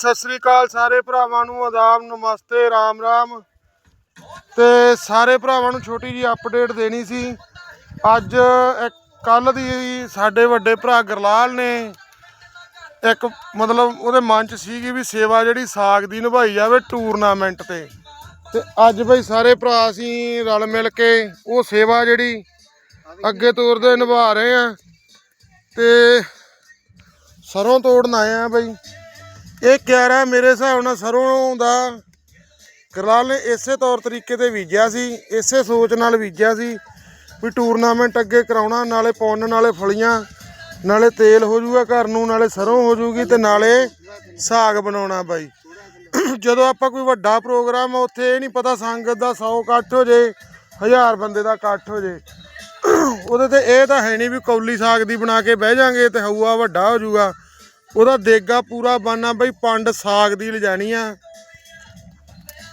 ਸਤਿ ਸ੍ਰੀ ਅਕਾਲ ਸਾਰੇ ਭਰਾਵਾਂ ਨੂੰ, ਆਦਾਬ, ਨਮਸਤੇ, ਰਾਮ ਰਾਮ। ਤੇ ਸਾਰੇ ਭਰਾਵਾਂ ਨੂੰ ਛੋਟੀ ਜੀ ਅਪਡੇਟ ਦੇਣੀ ਸੀ। ਅੱਜ ਕੱਲ ਦੀ ਸਾਡੇ ਵੱਡੇ ਭਰਾ ਗਰਲਾਲ ਨੇ ਇੱਕ ਮਤਲਬ ਉਹਦੇ ਮਨ ਚ ਸੀਗੀ ਵੀ ਸੇਵਾ ਜਿਹੜੀ ਸਾਗ ਦੀ ਨਿਭਾਈ ਜਾਵੇ ਟੂਰਨਾਮੈਂਟ ਤੇ। ਤੇ ਅੱਜ ਬਈ ਸਾਰੇ ਭਰਾ ਅਸੀਂ ਰਲ ਮਿਲ ਕੇ ਉਹ ਸੇਵਾ ਜਿਹੜੀ ਅੱਗੇ ਤੋਰਦੇ ਨਿਭਾ ਰਹੇ ਆ। ਤੇ ਸਰੋਂ ਤੋੜਨ ਆਏ ਆ ਬਈ। ਇਹ ਕਿਆਰਾ ਮੇਰੇ ਹਿਸਾਬ ਨਾਲ ਸਰੋਂ ਦਾ ਗਰਲਾਲ ਨੇ ਇਸੇ ਤੌਰ ਤਰੀਕੇ ਤੇ ਬੀਜਿਆ ਸੀ, ਇਸੇ ਸੋਚ ਨਾਲ ਬੀਜਿਆ ਸੀ ਵੀ ਟੂਰਨਾਮੈਂਟ ਅੱਗੇ ਕਰਾਉਣਾ, ਨਾਲੇ ਪੁੰਨ, ਨਾਲੇ ਫਲੀਆਂ, ਨਾਲੇ ਤੇਲ ਹੋ ਜਾਊਗਾ ਘਰ ਨੂੰ, ਨਾਲੇ ਸਰੋਂ ਹੋ ਜਾਊਗੀ ਤੇ ਨਾਲੇ ਸਾਗ ਬਣਾਉਣਾ ਬਾਈ। ਜਦੋਂ ਆਪਾਂ ਕੋਈ ਵੱਡਾ ਪ੍ਰੋਗਰਾਮ ਆ, ਉੱਥੇ ਇਹ ਨਹੀਂ ਪਤਾ ਸੰਗਤ ਦਾ 100 ਇਕੱਠ ਹੋ ਜੇ 1000 ਬੰਦੇ ਦਾ ਇਕੱਠ ਹੋ ਜੇ। ਉਹਦੇ ਤੇ ਇਹ ਤਾਂ ਹੈ ਨਹੀਂ ਵੀ ਕੌਲੀ ਸਾਗ ਦੀ ਬਣਾ ਕੇ ਬਹਿ ਜਾਾਂਗੇ ਤੇ ਹਊਆ ਵੱਡਾ ਹੋ ਜਾਊਗਾ। ਉਹਦਾ ਦੇਗਾ ਪੂਰਾ ਬਾਨਾ ਬਈ ਪੰਡ ਸਾਗ ਦੀ ਲਿਜਾਣੀ ਆ।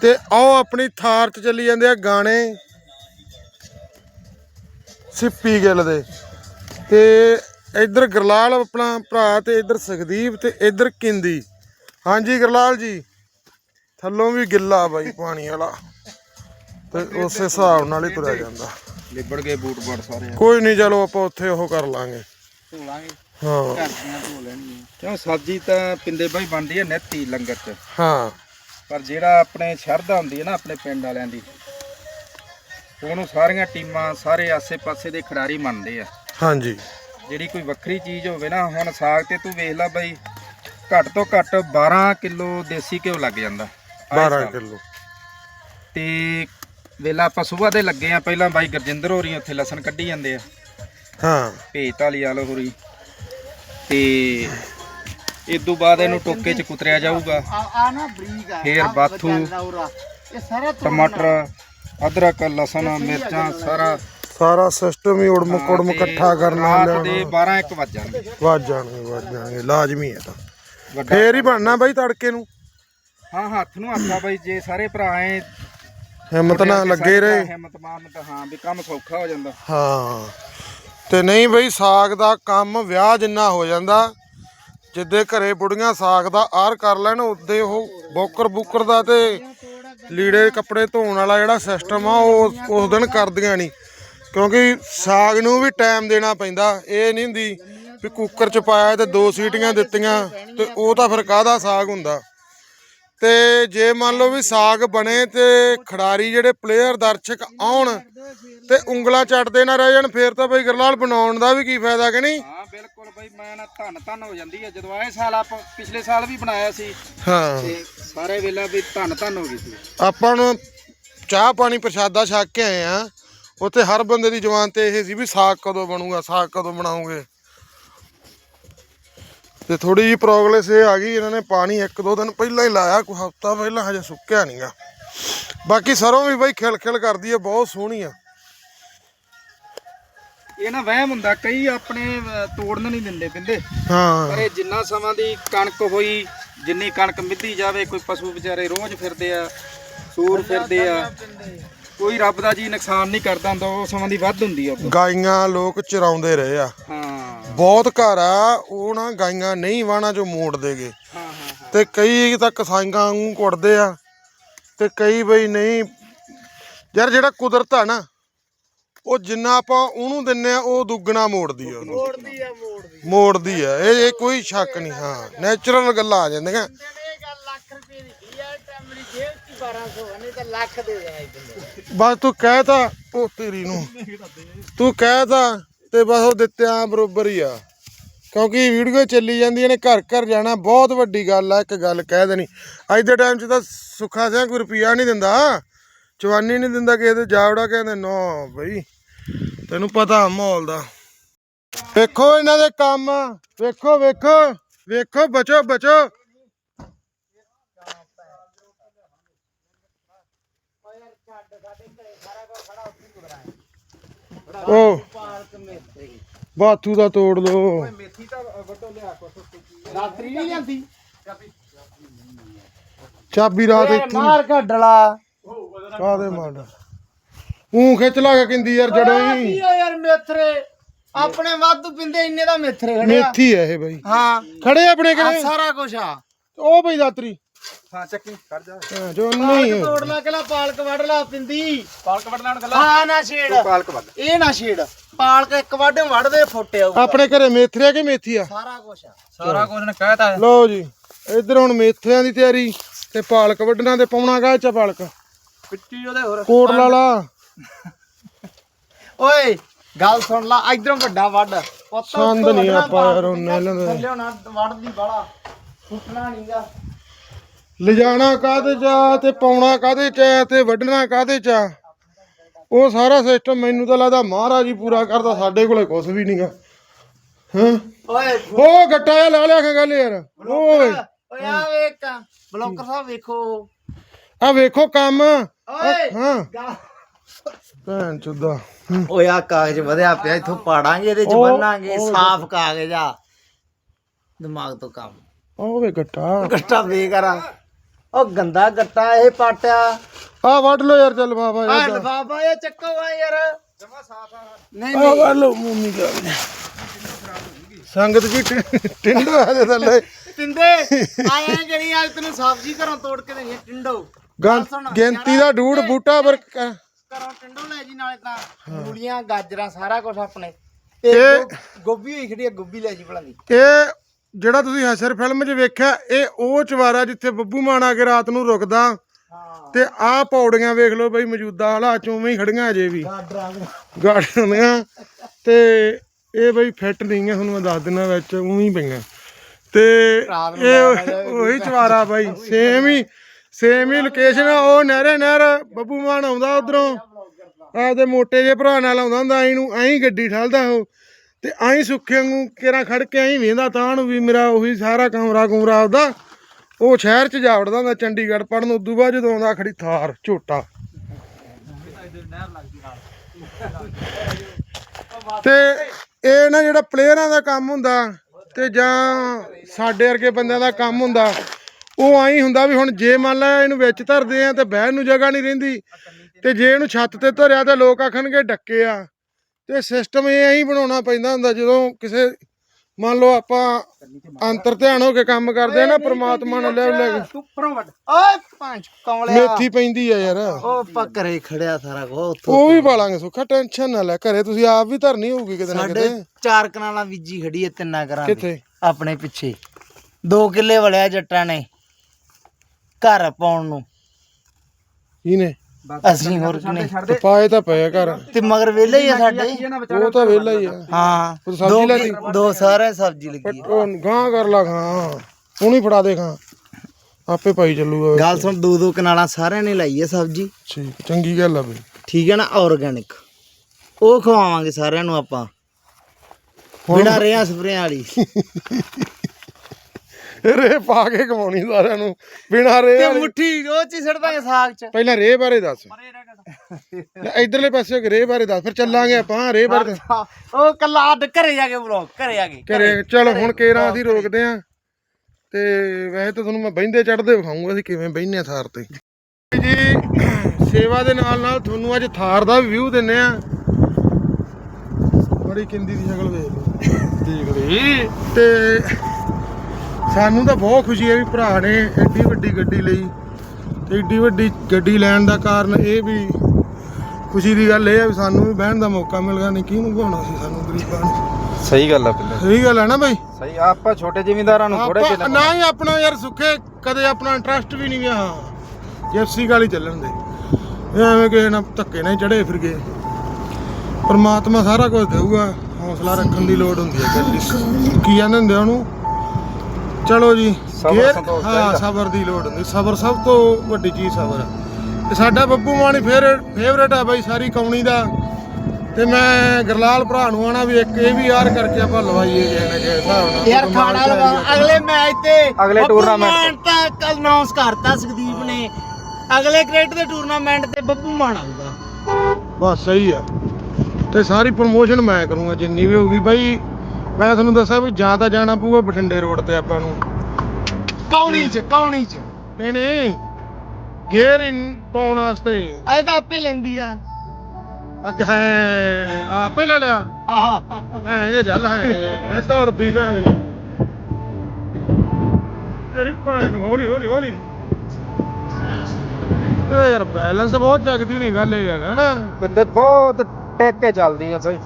ਤੇ ਆਓ ਆਪਣੀ ਥਾਰ 'ਚ ਚੱਲੀ ਜਾਂਦੇ ਆ ਗਾਣੇ। ਸਿੱਪੀ ਗਿੱਲ ਦੇ। ਤੇ ਇੱਧਰ ਗਰਲਾਲ ਆਪਣਾ ਭਰਾ ਤੇ ਇੱਧਰ ਸੁਖਦੀਪ ਤੇ ਇੱਧਰ ਕਿੰਦੀ। ਹਾਂਜੀ ਗਰਲਾਲ ਜੀ ਥੱਲੋਂ ਵੀ ਗਿੱਲਾ ਬਾਈ ਪਾਣੀ ਵਾਲਾ। ਤੇ ਉਸ ਹਿਸਾਬ ਨਾਲ ਹੀ ਤੁਰਿਆ ਜਾਂਦਾ। ਲਿਬੜ ਗਏ ਬੂਟ ਬਾਟ ਸਾਰੇ। ਕੋਈ ਨਹੀਂ ਚਲੋ ਆਪਾਂ ਉੱਥੇ ਉਹ ਕਰ ਲਾਂਗੇ। ਧੋ ਲਾਂਗੇ। ਹਾਂ। ਘਰ ਦੀਆਂ ਧੋ ਲੈਣੀਆਂ ਕਿਉਂ? ਸਬਜ਼ੀ ਤਾਂ ਪਿੰਦੇ ਬਾਈ ਬਣਦੀ ਹੈ ਨੈਤੀ ਲੰਗਰ ਚ। ਹਾਂ। ਪਰ ਜਿਹੜਾ ਆਪਣੇ ਸ਼ਰਧਾ ਹੁੰਦੀ ਹੈ ਨਾ ਆਪਣੇ ਪਿੰਡ ਵਾਲਿਆਂ ਦੀ ਉਹਨੂੰ ਸਾਰੀਆਂ ਟੀਮਾਂ ਸਾਰੇ ਆਸੇ-ਪਾਸੇ ਦੇ ਖਿਡਾਰੀ ਮੰਨਦੇ ਆ। ਹਾਂਜੀ। ਜਿਹੜੀ ਕੋਈ ਵੱਖਰੀ ਚੀਜ਼ ਹੋਵੇ ਨਾ ਹੁਣ ਸਾਗ ਤੇ ਤੂੰ ਵੇਖ ਲੈ ਬਾਈ ਘੱਟ ਤੋਂ ਘੱਟ 12 ਕਿਲੋ ਦੇਸੀ ਘਿਓ ਲੱਗ ਜਾਂਦਾ। ਆਹ 12 ਸਾਲ। ਕਿਲੋ। ਤੇ। ਵੇਲਾ ਆਪਾਂ ਸਵੇਰ ਦੇ ਲੱਗੇ ਆ ਪਹਿਲਾਂ ਬਾਈ ਗੁਰਜਿੰਦਰ ਹੋਰੀ ਉੱਥੇ ਲਸਣ ਕੱਢੀ ਜਾਂਦੇ ਆ। ਹਾਂ। ਭੇਜ ਢਾਲੀ ਵਾਲ ਹੋਰੀ। ਤੇ ਇਦੋਂ ਬਾਅਦ ਇਹਨੂੰ ਟੋਕੇ ਚ ਕੁਤਰਿਆ ਜਾਊਗਾ। ਆ ਨਾ ਬਰੀਕ ਆ ਫੇਰ ਬਾਥੂ ਇਹ ਸਾਰਾ ਟਮਾਟਰ ਅਦਰਕ ਲਸਣ ਮਿਰਚਾਂ ਸਾਰਾ। ਸਾਰਾ ਸਿਸਟਮ ਹੀ ਉੜਮ ਕੁੜਮ ਤੇ ਇਕੱਠਾ ਕਰਨਾ ਰਾਤ ਦੇ ਲਿਆਉਣਾ। 12 1 ਵੱਜ ਜਾਣਗੇ। ਵੱਜ ਜਾਣਗੇ ਵੱਜ ਜਾਣਗੇ ਲਾਜ਼ਮੀ ਹੈ ਤਾਂ। ਵੱਡਾ ਫੇਰ ਹੀ ਬਣਨਾ ਬਾਈ ਤੜਕੇ ਨੂੰ। ਹਾਂ ਹੱਥ ਨੂੰ ਹੱਥਾ ਬਾਈ ਜੇ ਸਾਰੇ ਭਰਾ ਐ ਹਿੰਮਤ ਨਾਲ ਲੱਗੇ ਰਹੇ। ਹਿੰਮਤ ਮਾਰਨ ਤਾਂ ਹਾਂ ਵੀ ਕੰਮ ਸੌਖਾ ਹੋ ਜਾਂਦਾ। ਹਾਂ। ਤੇ ਨਹੀਂ ਬਈ, ਸਾਗ ਦਾ ਕੰਮ ਵਿਆਹ ਜਿੰਨਾ ਹੋ ਜਾਂਦਾ, ਜਿੱਦੇ ਘਰੇ ਬੁੜੀਆਂ ਸਾਗ ਦਾ ਆਰ ਕਰ ਲੈਣ, ਉਦੇ ਉਹ ਬੋਕਰ ਬੁੱਕਰ ਦਾ ਤੇ ਲੀੜੇ ਕੱਪੜੇ ਧੋਣ ਵਾਲਾ ਜਿਹੜਾ ਸਿਸਟਮ ਆ, ਉਹ ਉਸ ਦਿਨ ਕਰਦੀਆਂ ਨਹੀਂ। ਕਿਉਂਕਿ ਸਾਗ ਨੂੰ ਵੀ ਟਾਈਮ ਦੇਣਾ ਪੈਂਦਾ, ਇਹ ਨਹੀਂ ਹੁੰਦੀ ਵੀ ਕੁੱਕਰ ਚ ਪਾਇਆ ਤੇ ਦੋ ਸੀਟੀਆਂ ਦਿੱਤੀਆਂ, ਤੇ ਉਹ ਤਾਂ ਫਿਰ ਕਾਹਦਾ ਸਾਗ ਹੁੰਦਾ? ਤੇ ਜੇ ਮੰਨ ਲਓ ਵੀ ਸਾਗ ਬਣੇ ਤੇ ਖਿਡਾਰੀ ਜਿਹੜੇ ਪਲੇਅਰ ਦਰਸ਼ਕ ਆਉਣ ਤੇ ਉਂਗਲਾਂ ਚੱਟਦੇ ਨਾ ਰਹਿ ਜਾਣ ਫੇਰ ਤਾਂ ਬਈ ਗਰਲਾਲ ਬਣਾਉਣ ਦਾ ਵੀ ਕੀ ਫਾਇਦਾ ਕਿ ਨਹੀਂ? ਹਾਂ ਬਿਲਕੁਲ ਬਾਈ ਮੈਂ ਨਾ ਧੰਨ ਧੰਨ ਹੋ ਜਾਂਦੀ ਹੈ ਜਦੋਂ ਆਏ ਸਾਲ ਆਪਾਂ ਪਿਛਲੇ ਸਾਲ ਵੀ ਬਣਾਇਆ ਸੀ। ਹਾਂ। ਤੇ ਸਾਰੇ ਵੇਲਾ ਵੀ ਧੰਨ ਧੰਨ ਹੋ ਗਈ ਸੀ। ਆਪਾਂ ਨੂੰ ਚਾਹ ਪਾਣੀ ਪ੍ਰਸ਼ਾਦਾ ਛਕ ਕੇ ਆਏ ਆ। ਉੱਥੇ ਹਰ ਬੰਦੇ ਦੀ ਜ਼ੁਬਾਨ ਤੇ ਇਹ ਸੀ ਵੀ ਸਾਗ ਕਦੋਂ ਬਣੂਗਾ ਸਾਗ ਕਦੋਂ ਬਣਾਉਂਗੇ? ਤੇ ਥੋੜੀ ਜਿਹੀ ਪ੍ਰੋਗਰੈਸ ਇਹ ਆ ਗਈ ਇਹਨਾਂ ਨੇ ਪਾਣੀ ਇੱਕ ਦੋ ਦਿਨ ਪਹਿਲਾਂ ਹੀ ਲਾਇਆ ਕੋਈ ਹਫਤਾ ਪਹਿਲਾਂ ਹਜੇ ਸੁੱਕਿਆ ਨਹੀਂਗਾ ਬਾਕੀ ਸਰੋਂ ਵੀ ਬਈ ਖਿਲ ਖਿਲ ਕਰਦੀ ਹੈ ਬਹੁਤ ਸੋਹਣੀ ਆ। ਇਹ ਨਾ ਵਹਿਮ ਹੁੰਦਾ ਕਈ ਆਪਣੇ ਤੋੜਨ ਨਹੀਂ ਦਿੰਦੇ ਪਿੰਦੇ। ਪਰ ਹਾਂ ਇਹ ਜਿੰਨਾ ਸਮਾਂ ਦੀ ਕਣਕ ਹੋਈ ਜਿੰਨੀ ਕਣਕ ਮਿੱਧੀ ਜਾਵੇ ਕੋਈ ਪਸ਼ੂ ਵਿਚਾਰੇ ਰੋਜ਼ ਫਿਰਦੇ ਆ ਸੂਰ ਫਿਰਦੇ ਆ। ਕੋਈ ਰੱਬ ਦਾ ਜੀ ਨੁਕਸਾਨ ਨਹੀਂ ਕਰਦਾ ਹੁੰਦਾ ਉਹ ਸਮਾਂ ਦੀ ਵੱਧ ਹੁੰਦੀ ਆ ਗਾਈਆਂ ਲੋਕ ਚਰਾਉਂਦੇ ਰਹੇ ਆ। ਹਾਂ। ਬਹੁਤ ਘਰ ਆ ਉਹ ਨਾ ਗਾਈਆਂ ਨਹੀਂ ਵਾਣਾ ਜੋ ਮੋੜ ਦੇਗੇ। ਹਾਂ ਹਾਂ ਤੇ ਕਈ ਤਾਂ ਕਸਾਈਆਂ ਨੂੰ ਕੁੱਟਦੇ ਆ ਤੇ ਕਈ ਬਈ ਨਹੀਂ। ਯਾਰ ਜਿਹੜਾ ਕੁਦਰਤ ਆ ਨਾ ਉਹ ਜਿੰਨਾ ਆਪਾਂ ਉਹਨੂੰ ਦਿੰਨੇ ਆ ਉਹ ਦੁੱਗਣਾ ਮੋੜਦੀ ਆ ਉਹਨੂੰ। ਮੋੜਦੀ ਆ ਮੋੜਦੀ ਮੋੜਦੀ ਆ। ਇਹ ਇਹ ਕੋਈ ਸ਼ੱਕ ਨਹੀਂ ਹਾਂ। ਨੈਚੁਰਲ ਗੱਲਾਂ ਆ ਜਾਂਦੀਆਂ ਇਹ ਗੱਲ ਲੱਖ ਰੁਪਏ ਦੀ ਕੀ ਆ ਟਾਈਮ ਮੇਰੀ ਜੇਬ 'ਚ 1200 ਨਹੀਂ ਤਾਂ ਲੱਖ ਦੇ ਦੇਣਾ ਇਹ ਬਸ ਤੂੰ ਕਹਿਤਾ ਉਹ ਤੇਰੀ ਨੂੰ। ਤੂੰ ਕਹਿਤਾ ਤੇ ਬਸ ਉਹ ਦਿੱਤਿਆਂ ਬਰੋਬਰ ਹੀ ਆ। ਕਿਉਂਕਿ ਵੀਡੀਓ ਚੱਲੀ ਜਾਂਦੀਆਂ ਨੇ ਘਰ ਘਰ ਜਾਣਾ, ਬਹੁਤ ਵੱਡੀ ਗੱਲ ਆ, ਇੱਕ ਗੱਲ ਕਹਿ ਦੇਣੀ। ਅੱਜ ਦੇ ਟਾਈਮ 'ਚ ਤਾਂ ਸੁੱਖਾ ਸਿਆ ਕੋਈ ਰੁਪਿਆ ਨਹੀਂ ਦਿੰਦਾ। ਚਵਾਨੀ ਨਹੀਂ ਦਿੰਦਾ ਕਿਸੇ ਦੇ, ਜਾਵੜਾ ਕਹਿੰਦੇ, ਨੋ ਬਈ, ਤੈਨੂੰ ਪਤਾ ਮਾਹੌਲ ਦਾ। ਵੇਖੋ ਇਹਨਾਂ ਦੇ ਕੰਮ, ਵੇਖੋ ਵੇਖੋ ਵੇਖੋ, ਬਚੋ ਬਚੋ। ਉਹ ਬਾਥੂ ਦਾ ਤੋੜ ਲੋ ਮੇਥੀ ਤਾਂ ਵੱਟੋ ਲਿਆ ਕੁਛ ਰਾਤਰੀ ਨਹੀਂ ਜਾਂਦੀ ਚਾਬੀ। ਰਾਤ ਇੱਥੇ ਮਾਰ ਕੱਢਲਾ ਕਾਦੇ ਮਾਰ? ਊਂ ਖਿੱਚ ਲਾ ਕੇ ਕਿੰਦੀ ਯਾਰ ਜੜੋਂ। ਕੀ ਹੀ ਯਾਰ ਮੇਥਰੇ? ਆਪਣੇ ਵਾਧੂ ਪਿੰਦੇ ਇੰਨੇ ਦਾ ਮੇਥਰੇ ਖੜੇ ਆ ਮੇਥੀ ਹੈ ਇਹ ਬਈ। ਹਾਂ। ਖੜੇ ਆਪਣੇ ਆ ਕਿਹੜੇ ਸਾਰਾ ਕੁਝ ਆ। ਉਹ ਬਈ ਦਾਤਰੀ ਹਾਂ ਚੱਕੀ ਕਰ ਜਾ। ਹਾਂ, ਜੋ ਨਹੀਂ। ਤੋੜ ਲਾ ਕੇ ਲਾ ਪਾਲਕ ਵੜ ਲਾ ਪਿੰਦੀ। ਪਾਲਕ ਵੱਢ ਲੈਣ ਗੱਲਾਂ। ਹਾਂ ਨਾ ਛੇੜ। ਤੂੰ ਪਾਲਕ ਵੱਢ। ਇਹ ਨਾ ਛੇੜ। ਪਾਲਕ ਇੱਕ ਵੱਢ ਵੜਦੇ ਫੁੱਟ ਆਊਗਾ। ਆਪਣੇ ਘਰੇ ਮੇਥਰੇ ਕਿ ਮੇਥੀ ਆ ਸਾਰਾ ਕੁਝ ਆ। ਸਾਰਾ ਕੁਝ ਨੇ ਕਹਿਤਾ ਲਓ ਜੀ ਇੱਧਰ ਹੁਣ ਮੇਥਿਆਂ ਦੀ ਤਿਆਰੀ ਤੇ ਪਾਲਕ ਵੱਢਣਾ ਤੇ ਪਾਉਣਾ ਗਾਹ ਚ ਪਾਲਕ? ਪਿੱਟੀ ਉਹਦੇ ਹੋਰ। ਕੋਟ ਲਾ ਲਾ। ਓਏ ਗੱਲ ਸੁਣ ਲਾ ਇਧਰੋਂ ਵੱਡਾ ਵੱਢ। ਪੁੱਤ ਸੰਦ ਨਹੀਂ ਆਪਾਂ ਯਾਰ ਉਹਨੇ ਲੈਂਦੇ ਥੱਲੇ ਨਾ ਵੱਢਦੀ ਬਾਲਾ ਫੁੱਟਣਾ ਨਹੀਂਗਾ ਲਿਜਾਣਾ ਕਾਹਦੇ ਚ ਆ ਤੇ ਪਾਉਣਾ ਕਾਹਦੇ ਚ ਆ ਤੇ ਵੱਢਣਾ ਕਾਹਦੇ ਚ ਆ? ਉਹ ਸਾਰਾ ਸਿਸਟਮ ਮੈਨੂੰ ਤਾਂ ਲੱਗਦਾ ਮਹਾਰਾਜ ਹੀ ਪੂਰਾ ਕਰਦਾ ਸਾਡੇ ਕੋਲੇ ਕੁਝ ਵੀ ਨਹੀਂਗਾ ਹਾਂ? ਓਏ ਉਹ ਗੱਟਾ ਜਿਹਾ ਲਾ ਲਿਆ ਗੱਲ ਯਾਰ। ਓਏ। ਓਏ ਆ ਵੇਖ ਬਲੋਕਰ ਸਾਹਿਬ ਵੇਖੋ ਆ ਵੇਖੋ ਕੰਮ। ਓਏ ਹਾਂ। ਭੈਣ ਚੁੱਦਾ। ਓਏ ਆ ਕਾਗਜ਼ ਵਧਿਆ ਪਿਆ ਇਥੋਂ ਪਾੜਾਂਗੇ ਇਹਦੇ ਚ ਬੰਨਾਂਗੇ ਸਾਫ਼ ਕਾਗਜ਼ ਆ। ਦਿਮਾਗ ਤੋਂ ਕੰਮ। ਉਹ ਵੇ ਗੱਟਾ। ਗੱਟਾ ਬੇਕਰਾ ਉਹ ਗੰਦਾ ਗੱਟਾ ਇਹ ਪਾਟਿਆ। ਆ ਵੱਢ ਲੋ ਯਾਰ ਚੱਲ ਬਾਬਾ ਆ ਯਾਰ ਲਫਾਫਾ ਇਹ ਚੱਕੋ ਆ ਯਾਰ। ਜਮਾ ਸਾਫ਼ ਆ। ਨਹੀਂ ਆ ਵੱਢ ਲੋ ਮੂੰਮੀ ਦਾ ਸੰਗਤ ਜੀ ਟਿੰਡੋ ਆ ਦੇ ਥੱਲੇ। ਤਿੰਦੇ ਆਇਆ ਜਿਹੜੀ ਅੱਜ ਤੈਨੂੰ ਸਬਜ਼ੀ ਘਰੋਂ ਤੋੜ ਕੇ ਦੇਣੀ ਟਿੰਡੋ। ਗੰ- ਗਿਣਤੀ ਦਾ ਡੂੜ ਬੂਟਾ ਪਰ ਘਰੋਂ ਟਿੰਡੋ ਲੈ ਜੀ ਨਾਲੇ ਤਾਂ ਮੂਲੀਆਂ ਗਾਜਰਾਂ ਸਾਰਾ ਕੁਝ ਆਪਣੇ। ਤੇ ਇਹ- ਗੋ- ਗੋਭੀ ਹੋਈ ਖੜੀ ਆ ਗੋਭੀ ਲੈ ਜੀ ਭਲਾ ਦੀ। ਇਹ ਜਿਹੜਾ ਤੁਸੀਂ ਹਸਰ ਫਿਲਮ 'ਚ ਵੇਖਿਆ ਇਹ ਉਹ ਚਵਾਰਾ ਜਿੱਥੇ ਬੱਬੂ ਮਾਨ ਆ ਕੇ ਰਾਤ ਨੂੰ ਰੁਕਦਾ ਤੇ ਆਹ ਪੌੜੀਆਂ ਵੇਖ ਲਓ ਬਈ ਮੌਜੂਦਾ ਹਾਲਾਤ ਉਵੇਂ ਹੀ ਖੜੀਆਂ ਅਜੇ ਵੀ। ਗਾਡਰਾਂ ਦੀਆਂ ਤੇ ਇਹ ਬਈ ਫਿੱਟ ਨਹੀਂ ਹੈ ਤੁਹਾਨੂੰ ਮੈਂ ਦੱਸ ਦਿਨਾਂ ਵਿੱਚ ਉਵੇਂ ਹੀ ਪਈਆਂ। ਤੇ ਇਹ ਉਹੀ ਚਵਾਰਾ ਬਾਈ ਸੇਮ ਹੀ ਸੇਮ ਹੀ ਲੋਕੇਸ਼ਨ ਉਹ ਨਹਿਰੇ ਨਹਿਰ ਬੱਬੂ ਮਾਨ ਆਉਂਦਾ ਉਧਰੋਂ। ਆਪਦੇ ਮੋਟੇ ਜਿਹੇ ਭਰਾ ਨਾਲ ਆਉਂਦਾ ਹੁੰਦਾ ਐਂ ਨੂੰ ਐਂ ਗੱਡੀ ਠਲਦਾ ਉਹ। ਤੇ ਐਂ ਸੁੱਖੇ ਵਾਂਗੂ ਕੇਰਾ ਖੜ ਕੇ ਆਈ ਵੇਂਦਾ ਤਾਂ ਨੂੰ ਵੀ ਮੇਰਾ ਉਹੀ ਸਾਰਾ ਕਮਰਾ ਕੁਮਰਾ ਆਉਂਦਾ ਉਹ ਸ਼ਹਿਰ ਚ ਜਾ ਵੜਦਾ ਹੁੰਦਾ ਚੰਡੀਗੜ੍ਹ ਪੜਨ ਉਦੋਂ ਬਾਅਦ ਜਦੋਂ ਆਉਂਦਾ ਖੜੀ ਥਾਰ, ਝੋਟਾ। ਤੇ ਇਹ ਨਾ ਜਿਹੜਾ ਪਲੇਅਰਾਂ ਦਾ ਕੰਮ ਹੁੰਦਾ ਤੇ ਜਾਂ ਸਾਡੇ ਵਰਗੇ ਬੰਦਿਆਂ ਦਾ ਕੰਮ ਹੁੰਦਾ, ਉਹ ਆਈ ਹੁੰਦਾ ਵੀ ਹੁਣ ਜੇ ਮੰਨ ਲਾ ਇਹਨੂੰ ਵਿੱਚ ਧਰਦੇ ਆ ਤੇ ਬਹਿਣ ਨੂੰ ਜਗ੍ਹਾ ਨਹੀਂ ਰਹਿੰਦੀ, ਤੇ ਜੇ ਇਹਨੂੰ ਛੱਤ ਤੇ ਧਰਿਆ ਤੇ ਲੋਕ ਆਖਣਗੇ ਡੱਕੇ ਆ। ਤੇ ਸਿਸਟਮ ਇਹ ਐਂ ਬਣਾਉਣਾ ਪੈਂਦਾ ਹੁੰਦਾ ਜਦੋਂ ਕਿਸੇ ਮੰਨ ਲਓ ਆਪਾਂ ਅੰਤਰ ਧਿਆਨ ਹੋ ਕੇ ਕੰਮ ਕਰਦੇ ਆ ਨਾ ਪ੍ਰਮਾਤਮਾ ਨਾਲ ਲੈ ਲੈ ਤੂੰ ਪਰੋਂ ਵੱਡ ਓਏ ਪੰਜ ਕੌਲਿਆ। ਮੇਥੀ ਪੈਂਦੀ ਆ ਯਾਰ। ਉਹ ਪੱਕਰੇ ਖੜਿਆ ਸਾਰਾ ਕੋ ਉੱਥੋਂ ਉਹ ਵੀ ਪਾਲਾਂਗੇ ਸੁੱਖਾ ਟੈਨਸ਼ਨ ਨਾ ਲੈ ਘਰੇ ਤੁਸੀਂ ਆਪ ਵੀ ਧਰਨੀ ਹੋਊਗੀ ਕਿਤੇ ਨਾ ਸਾਡੇ ਕਿਤੇ। ਚਾਰ ਕਨਾਲਾਂ ਬੀਜੀ ਖੜੀ ਐ ਤਿੰਨਾਂ ਘਰਾਂ ਦੀ ਕਿੱਥੇ? ਆਪਣੇ ਪਿੱਛੇ। ਦੋ ਕਿੱਲੇ ਵੜਿਆ ਜੱਟਾਂ ਨੇ ਘਰ ਪਾਉਣ ਨੂੰ। ਇਹਨੇ ਅਸੀਂ ਹੋਰ ਕਿਨੇ ਤੇ ਪਾਏ ਤਾਂ ਪਏ ਆ ਘਰ। ਤੇ ਮਗਰ ਵੇਲੇ ਹੀ ਆ ਸਾਡੇ। ਉਹ ਤਾਂ ਵਿਹਲਾ ਹੀ ਆ। ਹਾਂ। ਉਹ ਸਬਜ਼ੀ ਦੋ ਲੈਂਦੀ? ਕਿ- ਦੋ ਸਾਰੇ ਸਬਜ਼ੀ ਲੱਗੀ ਆ। ਉਹ ਗਾਂ ਕਰ ਲਾ ਖਾਂ ਉਹਨੂੰ ਹੀ ਫੜਾ ਦੇ ਖਾਂ ਆਪੇ ਪਾਈ ਚੱਲੂਗਾ ਗੱਲ ਸੁਣ ਦੋ ਦੋ ਕਨਾਲਾਂ ਸਾਰਿਆਂ ਨੇ ਲਾਈ ਹੈ ਸਬਜ਼ੀ। ਠੀਕ ਚੰਗੀ ਗੱਲ ਆ ਬਈ। ਠੀਕ ਹੈ ਨਾ ਆਰਗੈਨਿਕ ਉਹ ਖਵਾਵਾਂਗੇ ਸਾਰਿਆਂ ਨੂੰ ਆਪਾਂ। ਬਿਨਾਂ ਰੇਹਾਂ ਸਪਰੇਆਂ ਵਾਲੀ। ਰੇ ਪਾ ਕੇ ਕਮਾਉਣੀ ਸਾਰਿਆਂ ਨੂੰ ਬਿਨਾ ਰੇ ਤੇ। ਮੁੱਠੀ ਉਹ ਚ ਹੀ ਸਿੱਟ ਦਾਂਗੇ ਸਾਗ ਚ। ਪਹਿਲਾਂ ਰੇ ਬਾਰੇ ਦੱਸ। ਇਧਰਲੇ ਪਾਸੇ ਰੇ ਬਾਰੇ ਦੱਸ ਫਿਰ ਚੱਲਾਂਗੇ ਆਪਾਂ ਰੇ ਬਾਰੇ ਦੱਸ। ਉਹ ਕੱਲਾ ਅੱਡ ਘਰੇ ਜਾ ਕੇ ਬਲੌਗ ਘਰੇ ਆ ਕੇ। ਘਰੇ ਚਲ ਹੁਣ ਕੇਰਾਂ ਅਸੀਂ ਰੋਕਦੇ ਆ। ਤੇ ਵੈਸੇ ਤਾਂ ਤੁਹਾਨੂੰ ਮੈਂ ਬਹਿੰਦੇ ਚੜਦੇ ਵਿਖਾਉਂਗਾ ਅਸੀਂ ਕਿਵੇਂ ਬਹਿੰਦੇ ਆ ਥਾਰ ਤੇ ਜੀ ਸੇਵਾ ਦੇ ਨਾਲ ਨਾਲ ਤੁਹਾਨੂੰ ਅੱਜ ਥਾਰ ਦਾ ਵੀ ਵਿਊ ਦਿੰਨੇ ਆ। ਬੜੀ ਕਿੰਦੀ ਦੀ ਸ਼ਕਲ ਵੇਖ ਲਓ। ਦੇਖ ਲਈ। ਤੇ ਸਾਨੂੰ ਤਾਂ ਬਹੁਤ ਖੁਸ਼ੀ ਹੈ ਵੀ ਭਰਾ ਨੇ ਐਡੀ ਵੱਡੀ ਗੱਡੀ ਲਈ ਤੇ ਐਡੀ ਵੱਡੀ ਗੱਡੀ ਲੈਣ ਦਾ ਕਾਰਨ ਇਹ ਵੀ ਖੁਸ਼ੀ ਦੀ ਗੱਲ ਇਹ ਹੈ ਵੀ ਸਾਨੂੰ ਵੀ ਬਹਿਣ ਦਾ ਮੌਕਾ ਮਿਲ ਗਿਆ ਨਹੀਂ ਕਿਹਨੂੰ ਬਹਾਉਣਾ ਸੀ ਸਾਨੂੰ ਗਰੀਬਾਂ ਨੂੰ? ਸਹੀ ਗੱਲ ਆ ਪਿੰਦਰ ਸਹੀ ਗੱਲ ਹੈ ਨਾ ਬਾਈ? ਸਹੀ ਆਪਾਂ ਛੋਟੇ ਜ਼ਿਮੀਂਦਾਰਾਂ ਨੂੰ ਥੋੜੇ ਆਪਾਂ ਨਾ ਹੀ ਆਪਣਾ ਯਾਰ ਸੁੱਖੇ ਕਦੇ ਆਪਣਾ ਇੰਟਰਸਟ ਵੀ ਨਹੀਂ ਗਿਆ ਜੈਫਸੀ ਗਾਲੀ ਚੱਲਣ ਦੇ। ਐਵੇਂ ਕਿਸੇ ਨਾਲ ਧੱਕੇ ਨਾਲ ਚੜੇ ਫਿਰ ਗਏ ਪਰਮਾਤਮਾ ਸਾਰਾ ਕੁਝ ਦੇਊਗਾ। ਹੌਸਲਾ ਰੱਖਣ ਦੀ ਲੋੜ ਹੁੰਦੀ ਹੈ ਕੀ ਕਹਿੰਦੇ ਹੁੰਦੇ ਉਹਨੂੰ? ਚਲੋ ਜੀ ਸਬਰ ਗੇਰ- ਸੰਤੋਖ ਹਾਂ ਚਾਹੀਦਾ। ਸਬਰ ਦੀ ਲੋੜ ਹੁੰਦੀ। ਸਬਰ ਸਭ ਤੋਂ ਵੱਡੀ ਚੀਜ਼ ਸਬਰ ਹੈ ਤੇ ਸਾਡਾ ਬੱਬੂ ਮਾਨੀ ਫੇਰ ਫੇਵਰੇਟ ਆ ਬਾਈ ਸਾਰੀ ਕੌਣੀ ਦਾ। ਤੇ ਮੈਂ ਗਰਲਾਲ ਭਰਾ ਨੂੰ ਆਣਾ ਵੀ ਇੱਕ ਇਹ ਵੀ ਯਾਰ ਕਰਕੇ ਆਪਾਂ ਲਵਾਈਏ ਜੇ ਨਾ ਕਿਸੇ ਹਿਸਾਬ ਨਾਲ। ਯਾਰ ਖਾਣਾ ਲਵਾ ਅਗਲੇ ਮੈਚ ਤੇ ਅਗਲੇ ਬੱਬੂ tournament ਮਾਨ ਤਾਂ ਕੱਲ ਅਨਾਉਂਸ ਕਰਤਾ ਸੁਖਦੀਪ ਨੇ। ਅਗਲੇ ਕ੍ਰਿਕਟ ਦੇ ਟੂਰਨਾਮੈਂਟ ਤੇ ਬੱਬੂ ਮਾਨ ਆਊਗਾ। ਬਸ ਸਹੀ ਆ। ਤੇ ਸਾਰੀ ਪ੍ਰੋਮੋਸ਼ਨ ਮੈਂ ਕਰੂੰਗਾ ਜਿੰਨੀ ਵੀ ਹੋਊਗੀ। ਬਾਈ ਮੈਂ ਤੁਹਾਨੂੰ ਦੱਸਿਆ ਵੀ ਜਾਂ ਤਾਂ ਜਾਣਾ ਪਊਗਾ ਬਠਿੰਡੇ ਰੋਡ ਤੇ ਆਪਾਂ ਨੂੰ। ਕੌਣੀ ਚ ਕੌਣੀ ਚ? ਨਹੀਂ ਨਹੀਂ। ਗੇਅਰ ਇਨ ਪਾਉਣ ਵਾਸਤੇ। ਇਹ ਤਾਂ ਆਪੇ ਲੈਂਦੀ ਆ। ਅੱਗ ਹੈ ਆਪੇ ਲੈ ਲਿਆ। ਆਹ। ਐ ਇਹ ਜਲ ਹੈ। ਇਹ ਤਾਂ ਰੁਪਈ ਦਾ ਤੇਰੀ ਭਾਣ ਨੂੰ ਹੌਲੀ ਹੌਲੀ ਹੌਲੀ। ਇਹ ਯਾਰ ਬੈਲੈਂਸ ਬਹੁਤ ਜਗਦੀ ਨਹੀਂ ਗੱਲ ਇਹ ਹੈ ਨਾ ਬੰਦੇ ਬਹੁਤ ਟੇਕ ਕੇ ਚੱਲਦੀ ਆ ਸਹੀ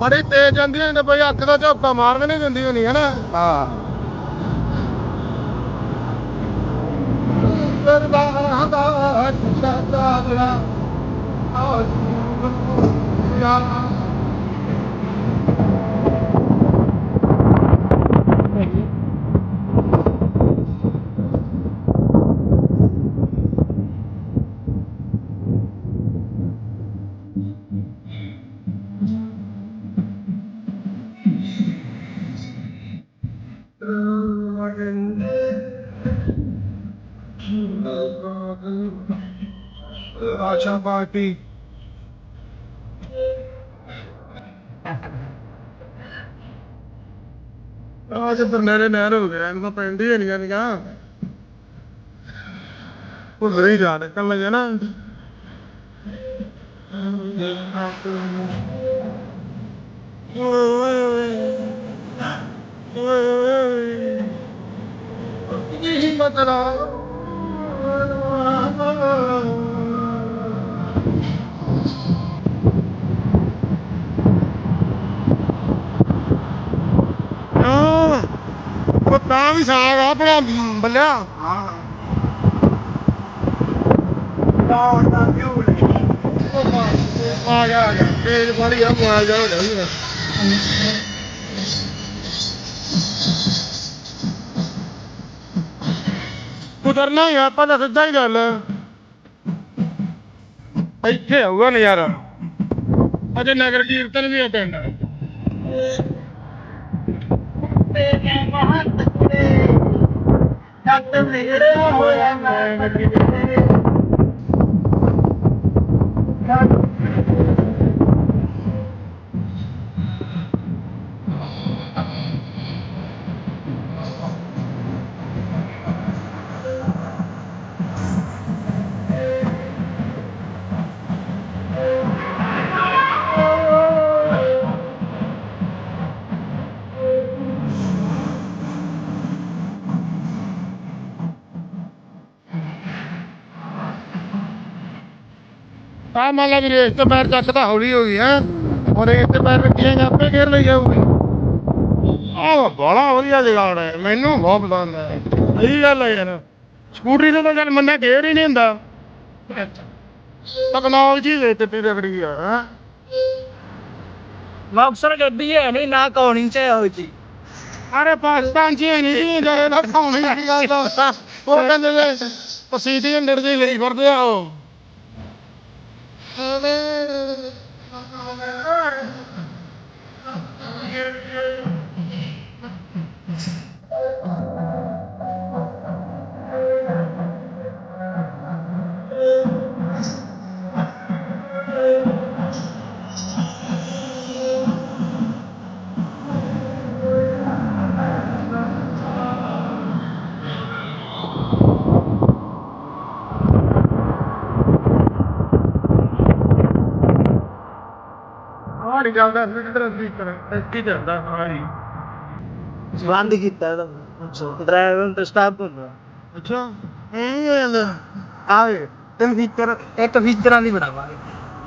ਬੜੀ ਤੇਜ਼ ਜਾਂਦੀਆਂ ਨੇ ਬਈ ਅੱਖ ਦਾ ਝਪਕਾ ਮਾਰਨ ਨਹੀਂ ਦਿੰਦੀ ਹੋਣੀ ਹੈ ਨਾ? ਹਾਂ। ਆਸ਼ਾ ਪਾਰਟੀ ਆ ਜੇ ਨਹਿਰੇ ਨਹਿਰ ਹੋ ਗਿਆ ਇਹਨਾਂ ਪਿੰਡ ਹੀ ਨਹੀਂ ਉਹ ਨਹੀਂ ਜਾ ਨਿਕਲ ਲਗੇ ਨਾ। ਇਹ ਹਿੰਮਤ ਨਾ ਉਹ ਤਾਂ ਵੀ ਸਾਗ ਆ ਹਾਂ। ਆ ਗਿਆ ਆ ਆ ਮਾਰ ਜਾ ਹੋ ਜਾਊਗਾ ਉਤਰਨਾ ਹੀ ਆ, ਆਪਾਂ ਤਾਂ ਸਿੱਧਾ ਹੀ ਗੱਲ। ਇੱਥੇ ਆਊਗਾ ਨਜ਼ਾਰਾ। ਅਜੇ ਨਗਰ ਕੀਰਤਨ ਵੀ ਆ ਪਿੰਡ। ਛੱਤ ਮੇਰਾ ਹੋਇਆ ਮੈਂ ਕਿਤੇ ਆ ਮੰਨ ਲਾ ਵੀ ਰੇਸ ਤੇ ਪੈਰ ਚੱਕ ਤਾਂ ਹੌਲੀ ਹੋ ਗਈ ਹੈ। ਹੁਣ ਰੇਸ ਤੇ ਪੈਰ ਰੱਖੀਆਂ ਆਪੇ ਘੇਰ ਲਈ ਜਾਊਗੀ। ਆਹ ਬੜਾ ਵਧੀਆ ਜਗਾੜ ਹੈ ਮੈਨੂੰ ਬਹੁਤ ਪਸੰਦ ਹੈ। ਸਹੀ ਗੱਲ ਹੈ ਯਾਰ। ਸਕੂਟਰੀ ਤੇ ਤਾਂ ਚੱਲ ਮੰਨਿਆ ਘੇਰ ਹੀ ਨਹੀਂ ਹੁੰਦਾ। ਟੈਕਨੋਲੋਜੀ ਦੇ ਤੇ ਤੇ ਰਗੜੀ ਆ ਹੈਂ। ਮਕਸਰ ਗੱਡੀ ਹੈ ਨਹੀਂ ਨਾ ਕੌਣੀ ਚ ਹੋ ਜੀ ਅਰੇ ਪਾਕਿਸਤਾਨ ਚ ਹੀ ਨਹੀਂ ਜੇ ਨਾ ਖਾਉਣੀ ਕੀ ਗੱਲ। ਉਹ ਕਹਿੰਦੇ ਨੇ ਪਸੀਦੀ ਅੰਦਰ ਦੀ ਲਈ ਫਿਰਦੇ ਆ ਉਹ। ਆ ਨਹੀਂ ਜਾਂਦਾ ਸਿੱਧਰ ਸਪੀਕਰ ਇੱਥੇ ਜਾਂਦਾ ਹਾਂ ਜੀ। ਬੰਦ ਕੀਤਾ ਇਹਦਾ। ਡਰਾਈਵਰ ਤੇ ਸਟਾਪ ਹੁੰਦਾ। ਅੱਛਾ ਇਹ ਹੋ ਜਾਂਦਾ। ਆਵੇ ਤਿੰਨ ਫੀਚਰ ਇੱਕ ਫੀਚਰਾਂ ਦੀ ਬਣਾਵਾਂਗੇ।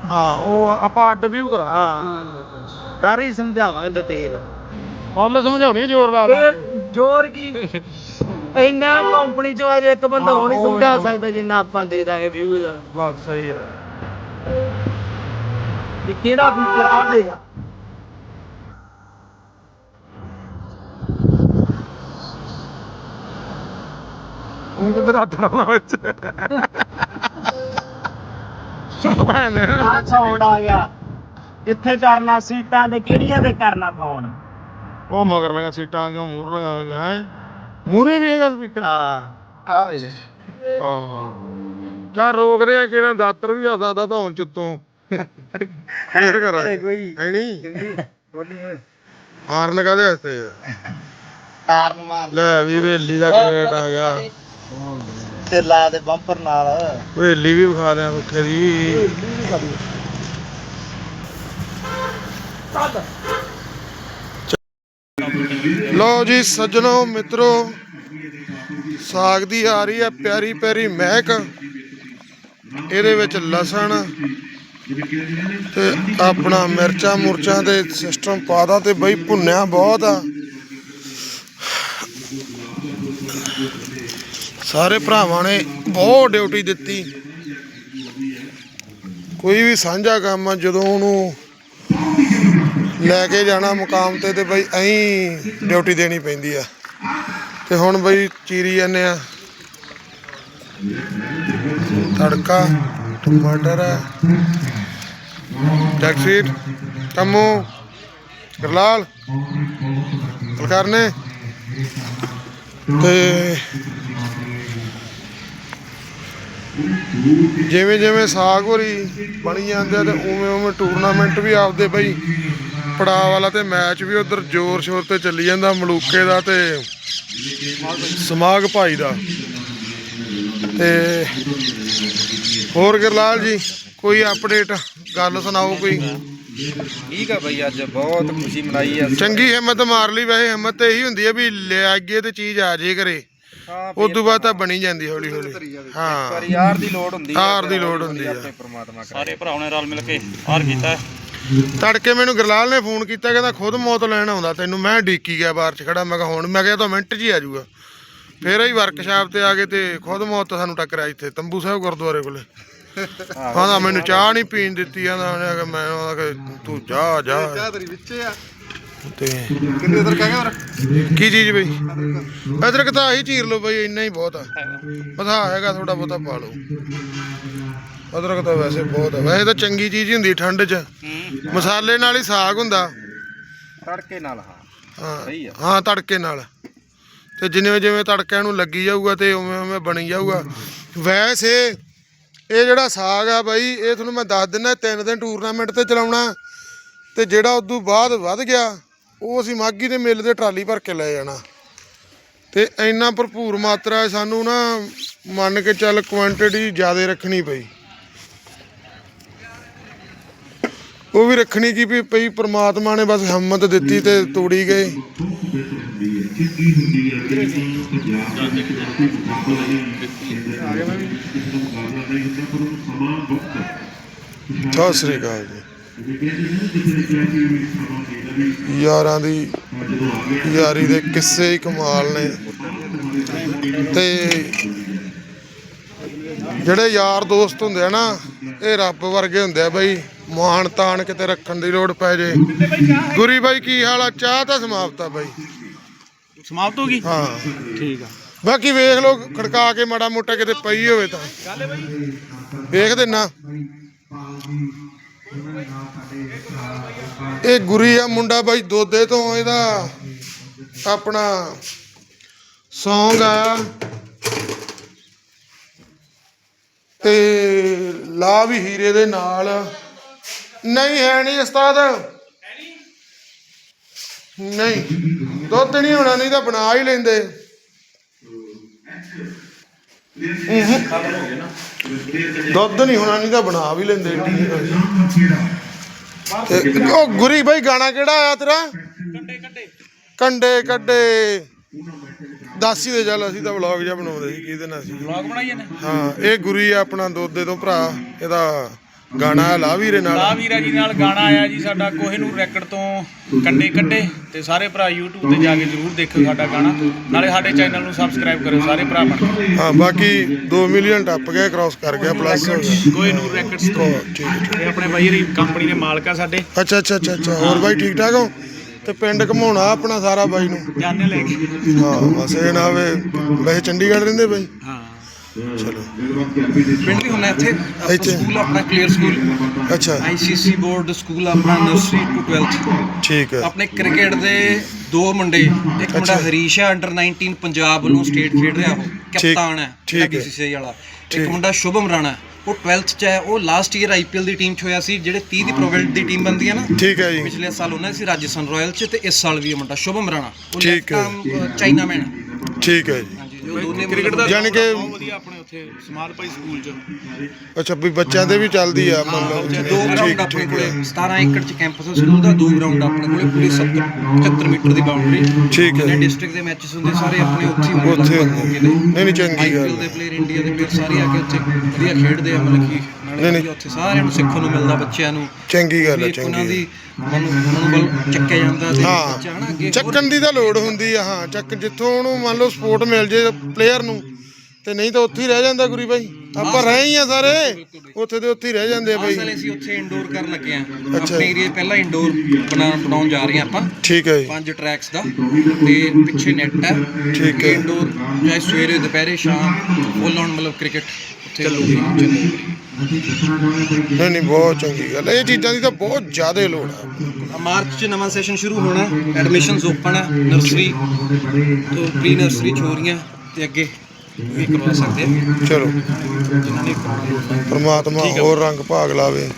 ਹਾਂ ਉਹ ਆਪਾਂ ਅੱਡ ਵਿਊ ਕਰਾ ਹਾਂ। ਸਾਰੀ ਸਮਝਾਵਾਂਗੇ ਡਿਟੇਲ ਫੁੱਲ ਸਮਝਾਉਣੀ ਜ਼ੋਰ ਲਾ ਲਾ। ਇਹ ਜ਼ੋਰ ਕੀ? ਇੰਨਾ ਕੰਪਨੀ ਚੋਂ ਅਜੇ ਇੱਕ ਬੰਦਾ ਹੋ ਨਹੀਂ ਸਮਝਾ ਸਕਦਾ ਜਿੰਨਾ ਆਪਾਂ ਦੇ ਦਾਂਗੇ ਵਿਊ ਦਾ। ਬਾਤ ਸਹੀ ਹੈ ਇਹ ਕਿਹੜਾ ਫੀਚਰ ਆ। ਦੇ ਉਹ ਕਿਧਰ ਹੱਥ ਲਾਉਣਾ ਵਿੱਚ। ਭੈਣ। ਨੇ। ਆ ਸਾਊਂਡ ਆ ਗਿਆ। ਜਿੱਥੇ ਕਰਨਾ ਸੀਟਾਂ ਦੇ ਕਿਹੜੀਆਂ ਤੇ ਕਰਨਾ ਫੋਨ ਉਹ ਮਗਰ ਮੈਂ ਕਿਹਾ ਸੀਟਾਂ ਕਿਉਂ ਮੂਰ ਲਗਾ ਹੈ? ਮੂਰੇ ਵੀ ਹੈਗਾ ਸਪੀਕਰ ਹਾਂ ਆ ਵੇ ਆਹ। ਕਾ ਰੋਕ ਰਿਹਾ ਕਿ ਇਹਨਾਂ ਦਾਤਰ ਵੀ ਆ ਸਕਦਾ ਤਾਂ ਹੁਣ ਚੁੱਤੋਂ। ਫੇਰ ਕਰ? ਕੋਈ ਹੈ ਨਹੀਂ ਹਾਰਨ ਕਾਦੇ ਵਾਸਤੇ ਆ? ਕਾਰਨ ਮਾਰ ਲੈ ਵੀ ਵੇਲੀ ਦਾ ਕ੍ਰੇਟ ਆ ਗਿਆ। ਤੇ ਲਾ ਦੇ ਬੰਪਰ ਨਾਲ। ਵੇਲੀ ਵੀ ਵਿਖਾ ਦਿਆਂ ਮੁੱਖੇ ਦੀ। ਲੋ ਜੀ ਸੱਜਣੋ ਮਿੱਤਰੋ ਸਾਗ ਦੀ ਆ ਰਹੀ ਹੈ ਪਿਆਰੀ ਪਿਆਰੀ ਮਹਿਕ। ਇਹਦੇ ਵਿੱਚ ਲਸਣ ਤੇ ਆਪਣਾ ਮਿਰਚਾਂ ਮੁਰਚਾਂ ਦੇ ਸਿਸਟਮ ਪਾਦਾ ਤੇ ਬਈ ਭੁੰਨਿਆ ਬਹੁਤ ਆ। ਸਾਰੇ ਭਰਾਵਾਂ ਨੇ ਬਹੁਤ ਡਿਊਟੀ ਦਿੱਤੀ। ਕੋਈ ਵੀ ਸਾਂਝਾ ਕੰਮ ਆ ਜਦੋਂ ਉਹਨੂੰ ਲੈ ਕੇ ਜਾਣਾ ਮੁਕਾਮ ਤੇ ਤੇ ਬਈ ਐਂ ਡਿਊਟੀ ਦੇਣੀ ਪੈਂਦੀ ਆ। ਤੇ ਹੁਣ ਬਈ ਚੀਰੀ ਜਾਂਦੇ ਆ। ਤੜਕਾ ਟਮਾਟਰ ਟੈਕਸੀਟ ਕੰਮੂ ਗਰਲਾਲ ਕਰਨੇ ਤੇ ਜਿਵੇਂ ਜਿਵੇਂ ਸਾਗ ਹੋਰੀ ਬਣੀ ਜਾਂਦੇ ਆ ਤੇ ਉਵੇਂ ਉਵੇਂ ਟੂਰਨਾਮੈਂਟ ਵੀ ਆਪਦੇ ਬਈ ਪੜਾਅ ਵਾਲਾ ਤੇ ਮੈਚ ਵੀ ਉਧਰ ਜ਼ੋਰ ਸ਼ੋਰ ਤੇ ਚੱਲੀ ਜਾਂਦਾ ਮਲੂਕੇ ਦਾ ਤੇ ਸਮਾਗ ਭਾਈ ਦਾ। ਤੇ ਹੋਰ ਗੁਰਲਾਲ ਜੀ, ਕੋਈ ਅਪਡੇਟ ਗੱਲ ਸੁਣਾਓ ਕੋਈ? ਠੀਕ ਆ ਬਈ ਅੱਜ ਬਹੁਤ ਖੁਸ਼ੀ ਮਨਾਈ ਆ। ਚੰਗੀ ਹਿੰਮਤ ਮਾਰ ਲਈ ਵੈਸੇ ਹਿੰਮਤ ਤੇ ਇਹੀ ਹੁੰਦੀ ਹੈ ਵੀ ਲੈ ਅੱਗੇ ਤੇ ਚੀਜ਼ ਆ ਜੇ ਕਰੇ ਹਾਂ ਉਸ ਤੋਂ ਬਾਅਦ ਤਾਂ ਬਣੀ ਜਾਂਦੀ ਹੌਲੀ ਹੌਲੀ। ਹਾਂ। ਪਰ ਯਾਰ ਦੀ ਲੋੜ ਹੁੰਦੀ ਆ ਯਾਰ ਦੀ ਲੋੜ ਹੁੰਦੀ ਆ। ਆਪਣੇ ਪ੍ਰਮਾਤਮਾ ਕਰੇ। ਸਾਰੇ ਭਰਾਵਾਂ ਨੇ ਰਲ ਮਿਲ ਕੇ ਹਾਰ ਕੀਤਾ ਤੜਕੇ ਮੈਨੂੰ ਗੁਰਲਾਲ ਨੇ ਫੋਨ ਕੀਤਾ ਕਹਿੰਦਾ ਖੁਦ ਮੌਤ ਲੈਣ ਆਉਂਦਾ ਤੈਨੂੰ ਮੈਂ ਡੀਕੀ ਗਿਆ ਬਾਹਰ ਚ ਖੜਾ ਮੈਂ ਕਿਹਾ ਹੁਣ ਮੈਂ ਕਿਹਾ ਤਾਂ ਮਿੰਟ 'ਚ ਹੀ ਆ ਜਾਊਗਾ। ਫੇਰ ਅਸੀਂ ਵਰਕਸ਼ਾਪ ਤੇ ਆ ਗਏ ਤੇ ਖੁਦ ਮੌਤ ਸਾਨੂੰ ਟੱਕਰਿਆ ਇੱਥੇ ਤੰਬੂ ਸਾਹਿਬ ਗੁਰਦੁਆਰੇ ਕੋਲੇ। ਆਂਦਾ ਮੈਨੂੰ ਚਾਹ ਨਹੀਂ ਪੀਣ ਦਿੱਤੀ ਆਂਦਾ ਉਹਨੇ ਕਿ ਮੈਂ ਤੂੰ ਜਾ ਜਾ। ਤੇਰੀ ਵਿੱਚੇ ਆ? ਤੇ ਕਿੰਨੇ ਉਧਰ ਕਹਿ ਗਿਆ ਕੀ ਚੀਜ਼ ਬਈ? ਅਦਰਕ ਤਾਂ ਆਹੀ ਚੀਰ ਲਓ ਬਈ ਇੰਨਾ ਹੀ ਬਹੁਤ ਆ। ਬਥਾ ਹੈਗਾ ਥੋੜਾ ਬਹੁਤਾ ਪਾ ਲਓ। ਅਦਰਕ ਤਾਂ ਵੈਸੇ ਬਹੁਤ ਆ। ਵੈਸੇ ਤਾਂ ਚੰਗੀ ਚੀਜ਼ ਹੀ ਹੁੰਦੀ ਠੰਡ 'ਚ। ਮਸਾਲੇ ਨਾਲ ਹੀ ਸਾਗ ਹੁੰਦਾ। ਤੜਕੇ ਨਾਲ ਹਾਂ। ਹਾਂ ਸਹੀ ਆ। ਹਾਂ ਤੜਕੇ ਨਾਲ। ਤੇ ਜਿਵੇਂ ਜਿਵੇਂ ਤੜਕਾ ਨੂੰ ਲੱਗੀ ਜਾਊਗਾ ਤੇ ਉਵੇਂ ਉਵੇਂ ਬਣੀ ਜਾਊਗਾ। ਵੈਸੇ ਇਹ ਜਿਹੜਾ ਸਾਗ ਆ ਬਾਈ, ਇਹ ਤੁਹਾਨੂੰ ਮੈਂ ਦੱਸ ਦਿੰਦਾ ਤਿੰਨ ਦਿਨ ਟੂਰਨਾਮੈਂਟ ਤੇ ਚਲਾਉਣਾ। ਤੇ ਜਿਹੜਾ ਉਦੋਂ ਬਾਅਦ ਵੱਧ ਗਿਆ, ਉਹ ਅਸੀਂ ਮਾਗੀ ਦੇ ਮੇਲੇ ਦੇ ਟਰਾਲੀ ਭਰ ਕੇ ਲੈ ਜਾਣਾ। ਤੇ ਇੰਨਾ ਭਰਪੂਰ ਮਾਤਰਾ ਸਾਨੂੰ ਨਾ ਮੰਨ ਕੇ ਚੱਲ ਕੁਆਂਟੀਟੀ ਜ਼ਿਆਦਾ ਰੱਖਣੀ ਪਈ। ਉਹ ਵੀ ਰੱਖਣੀ ਕੀ ਵੀ ਪਈ ਪ੍ਰਮਾਤਮਾ ਨੇ ਬਸ ਹਿੰਮਤ ਦਿੱਤੀ ਤੇ ਤੋੜੀ ਗਏ। ਸਤਿ ਸ੍ਰੀ ਅਕਾਲ ਜੀ। ਯਾਰਾਂ ਦੀ ਯਾਰੀ ਦੇ ਕਿੱਸੇ ਹੀ ਕਮਾਲ ਨੇ। ਤੇ ਜਿਹੜੇ ਯਾਰ ਦੋਸਤ ਹੁੰਦੇ ਆ ਨਾ ਇਹ ਰੱਬ ਵਰਗੇ ਹੁੰਦੇ ਆ ਬਈ। ਮਾਣ ਤਾਣ ਕਿਤੇ ਰੱਖਣ ਦੀ ਲੋੜ ਪੈ ਜੇ। ਗੁਰੀ ਬਾਈ ਕੀ ਹਾਲ ਆ? ਚਾਹ ਤਾਂ ਸਮਾਪਤ ਆ ਬਾਈ। ਸਮਾਪਤ ਹੋ ਗਈ? ਹਾਂ। ਠੀਕ ਆ। ਬਾਕੀ ਵੇਖ ਲਓ ਖੜਕਾ ਕੇ ਮਾੜਾ ਮੋਟਾ ਕਿਤੇ ਪਈ ਹੋਵੇ ਤਾਂ। ਵੇਖ ਦੇਣਾ ਇਹ ਗੁਰੀ ਆ ਮੁੰਡਾ ਬਾਈ ਦੋਦੇ ਤੋਂ ਇਹਦਾ ਆਪਣਾ ਸੌਂਗ ਆ। ਤੇ ਲਾ ਵੀ ਹੀਰੇ ਦੇ ਨਾਲ। ਨਹੀਂ ਹੈ ਨਹੀਂ ਉਸਤਾਦ। ਨਹੀਂ ਦੁੱਧ ਨਹੀਂ ਹੋਣਾ ਨਹੀਂ ਤਾਂ ਬਣਾ ਹੀ ਲੈਂਦੇ। ਦੁੱਧ ਨਹੀਂ ਹੋਣਾ ਨਹੀਂ ਤਾਂ ਬਣਾ ਵੀ ਲੈਂਦੇ। ਤੇ ਉਹ ਗੁਰੀ ਬਾਈ ਗਾਣਾ ਕਿਹੜਾ ਆਇਆ ਤੇਰਾ? ਕੰਡੇ ਕੱਡੇ। ਦਾਸੀ ਦੇ ਚੱਲ ਅਸੀਂ ਤਾਂ ਵਲੌਗ ਜਿਹਾ ਬਣਾਉਂਦੇ ਸੀ ਕਿਹਦੇ ਨਾਲ ਸੀ ਵਲੌਗ ਬਣਾਈ ਜਾਂਦੇ? ਹਾਂ ਇਹ ਗੁਰੀ ਆ ਆਪਣਾ ਦੋਦੇ ਤੋਂ ਭਰਾ ਇਹਦਾ ਗਾਣਾ ਆ ਲਾ ਵੀਰੇ ਨਾਲ। ਲਾ ਵੀਰਾ ਜੀ ਨਾਲ ਗਾਣਾ ਆਇਆ ਜੀ ਸਾਡਾ ਕੋਹੇਨੂਰ ਰੈਕਡ ਤੋਂ ਕੰਡੇ ਕੱਡੇ ਤੇ ਸਾਰੇ ਭਰਾ YouTube ਤੇ ਜਾ ਕੇ ਜਰੂਰ ਦੇਖਿਓ ਸਾਡਾ ਗਾਣਾ। ਨਾਲੇ ਸਾਡੇ ਚੈਨਲ ਨੂੰ ਸਬਸਕ੍ਰਾਈਬ ਕਰਿਓ ਸਾਰੇ ਭਰਾ ਬਣ ਕੇ। ਹਾਂ ਬਾਕੀ 2 ਮਿਲੀਅਨ ਟੱਪ ਗਿਆ ਕ੍ਰਾਸ ਕਰ ਗਿਆ ਪਲੱਸ ਕੋਹੇਨੂਰ ਰੈਕਡਸ ਤੋਂ ਠੀਕ ਹੈ ਠੀਕ ਤੇ ਆਪਣੇ ਬਾਈ ਦੀ ਕੰਪਨੀ ਦੇ ਮਾਲਕ ਆ ਸਾਡੇ। ਅੱਛਾ ਅੱਛਾ ਅੱਛਾ। ਹੋਰ ਬਾਈ ਠੀਕ ਠਾਕ ਹੋ? ਤੇ ਪਿੰਡ ਘਮਾਉਣਾ ਆਪਣਾ ਸਾਰਾ ਬਾਈ ਨੂੰ। ਜਾਣੇ ਲੈ ਕੇ। ਹਾਂ ਬਸ ਇਹ ਨਾ ਹੋਵੇ ਵੈਸੇ ਚੰਡੀਗੜ੍ਹ ਰਹਿੰਦੇ ਬਾਈ? ਹਾਂ। ਚਲੋ। ਪਿੰਡ ਵੀ ਹੁੰਦਾ ਇੱਥੇ ਆਪਣਾ ਇੱਥੇ? ਸਕੂਲ ਆਪਣਾ ਕਲੀਅਰ ਸਕੂਲ। ਅੱਛਾ। ਆਈਸੀਸੀ ਬੋਰਡ ਸਕੂਲ ਆਪਣਾ ਨਰਸਰੀ ਟੂ 12th ਠੀਕ ਹੈ। ਆਪਣੇ ਕ੍ਰਿਕਟ ਦੇ ਦੋ ਮੁੰਡੇ ਇੱਕ ਮੁੰਡਾ ਹਰੀਸ਼ ਹੈ ਅੰਡਰ 19 ਪੰਜਾਬ ਵੱਲੋਂ ਸਟੇਟ ਖੇਡ ਰਿਹਾ ਉਹ ਕਪਤਾਨ ਹੈ ਠੀਕ ਹੈ। ਬੀਸੀਸੀਆਈ ਵਾਲਾ। ਇੱਕ ਮੁੰਡਾ ਸ਼ੁਭਮ ਰਾਣਾ ਹੈ, ਉਹ 12th ਚ ਹੈ ਉਹ ਲਾਸਟ ਈਅਰ ਆਈਪੀਐਲ ਦੀ ਟੀਮ ਚ ਹੋਇਆ ਸੀ ਜਿਹੜੇ 30 ਦੀ ਪ੍ਰੋਵੈਲਟ ਦੀ ਟੀਮ ਬਣਦੀ ਹੈ ਨਾ ਠੀਕ ਹੈ ਜੀ। ਪਿਛਲੇ ਸਾਲ ਉਹਨਾਂ ਸੀ ਰਾਜਸਥਾਨ ਰਾਇਲ ਚ ਤੇ ਇਸ ਸਾਲ ਵੀ ਇਹ ਮੁੰਡਾ ਸ਼ੁਭਮ ਰਾਣਾ। ਉਹ ਠੀਕ ਹੈ। ਲੈਫਟ ਚਾਈਨਾਮੈਨ ਠੀਕ ਹੈ ਜੀ। ਹਾਂਜੀ ਦੋਨੇ ਕ੍ਰਿਕਟ ਦਾ ਯਾਨੀ ਕਿ- ਬਹੁਤ ਵਧੀਆ ਆਪਣੇ ਉੱਥੇ ਸਮਾਲ ਭਾਈ ਸਕੂਲ ਚ। ਅੱਛਾ ਵੀ ਬੱਚਿਆਂ ਦੇ ਵੀ ਚੱਲਦੀ ਆ ਮੰਨ ਲਓ ਦੋ ਗਰਾਊਂਡ ਆਪਣੇ ਕੋਲੇ 17 ਏਕੜ ਚ ਕੈਂਪਸ ਹੈ ਸਕੂਲ ਦਾ ਦੋ ਗਰਾਊਂਡ ਆਪਣੇ ਕੋਲੇ ਪੂਰੀ 70 75 ਮੀਟਰ ਦੀ ਬਾਉਂਡਰੀ ਠੀਕ ਹੈ। ਡਿਸਟ੍ਰਿਕਟ ਦੇ ਮੈਚਸ ਹੁੰਦੇ ਸਾਰੇ ਆਪਣੇ ਉੱਥੇ ਹੀ ਹੁੰਦੇ ਉੱਥੇ ਲਗਭਗ ਮੌਕੇ ਦੇ ਨਹੀਂ ਨਹੀਂ ਚੰਗੀ ਗੱਲ ਆਈਪੀਐਲ ਦੇ ਪਲੇਅਰ ਇੰਡੀਆ ਦੇ ਪਲੇਅਰ ਸਾਰੇ ਆ ਕੇ ਉੱਥੇ ਵਧੀਆ ਖੇਡਦੇ ਆ ਮਤਲਬ ਕਿ ਨਾਲੇ ਵਧੀਆ ਉੱਥੇ ਸਾਰਿਆਂ ਨੂੰ ਸਿੱਖਣ ਨੂੰ ਮਿਲਦਾ ਬੱਚਿਆਂ ਨੂੰ। ਚੰਗੀ ਗੱਲ ਵੀ ਹੈ ਇੱਕ ਉਹਨਾਂ ਚੰਗੀ ਦੀ ਮਨ ਮਨੋਬਲ ਚੱਕਿਆ ਜਾਂਦਾ ਤੇ ਬੱਚਾ ਹਨਾ ਹਾਂ ਅੱਗੇ ਚੱਕਣ ਦੀ ਤਾਂ ਲੋੜ ਹੁੰਦੀ ਆ ਹਾਂ। ਚੱਕ ਜਿੱਥੋਂ ਉਹਨੂੰ ਮੰਨ ਲਓ ਸਪੋਰਟ ਮਿਲ ਜੇ ਪਲੇਅਰ ਨੂੰ ਤੇ ਨਹੀਂ ਤਾਂ ਉੱਥੇ ਹੀ ਰਹਿ ਜਾਂਦਾ ਗੁਰੀ ਭਾਈ ਆਪਾਂ ਰਹੇ ਹੀ ਆ ਸਾਰੇ। ਉੱਥੇ ਦੇ ਉੱਥੇ ਹੀ ਰਹਿ ਜਾਂਦੇ ਆ ਆਹ ਭਾਈ ਸਾਲ ਅਸੀਂ ਉੱਥੇ ਇੰਡੋਰ ਕਰਨ ਲੱਗੇ ਆ। ਆਪਣੇ ਏਰੀਆ ਪਹਿਲਾਂ ਇੰਡੋਰ ਬਣਾ ਬਣਾਉਣ ਜਾ ਰਹੇ ਆ ਆਪਾਂ। ਠੀਕ ਹੈ ਜੀ। ਪੰਜ ਟਰੈਕਸ ਦਾ। ਤੇ ਪਿੱਛੇ ਨੈਟ ਹੈ ਠੀਕ ਹੈ। ਇੰਡੋਰ ਚਾਹੇ ਸਵੇਰੇ ਦੁਪਹਿਰੇ ਸ਼ਾਮ ਫੁੱਲ ਮਤਲਬ ਕ੍ਰਿਕਟ ਚੱਲੂਗੀ ਨਹੀਂ ਨਹੀਂ ਬਹੁਤ ਚੰਗੀ ਗੱਲ ਹੈ ਇਹ ਚੀਜ਼ਾਂ ਦੀ ਤਾਂ ਬਹੁਤ ਜ਼ਿਆਦਾ ਲੋੜ ਆ ਮਾਰਚ ਚ ਨਵਾਂ ਸੈਸ਼ਨ ਸ਼ੁਰੂ ਹੋਣਾ ਐਡਮਿਸ਼ਨਸ ਓਪਨ ਹੈ ਨਰਸਰੀ ਤੋਂ ਪ੍ਰੀ ਨਰਸਰੀ ਛੋਰੀਆਂ ਤੇ ਅੱਗੇ ਵੀ ਕਰਵਾ ਸਕਦੇ ਆ ਚਲੋ ਜਿਨ੍ਹਾਂ ਨੇ ਕਰਵਾਉਣਾ ਹੈ। ਪਰਮਾਤਮਾ ਹੋਰ ਰੰਗ ਭਾਗ ਲਾਵੇ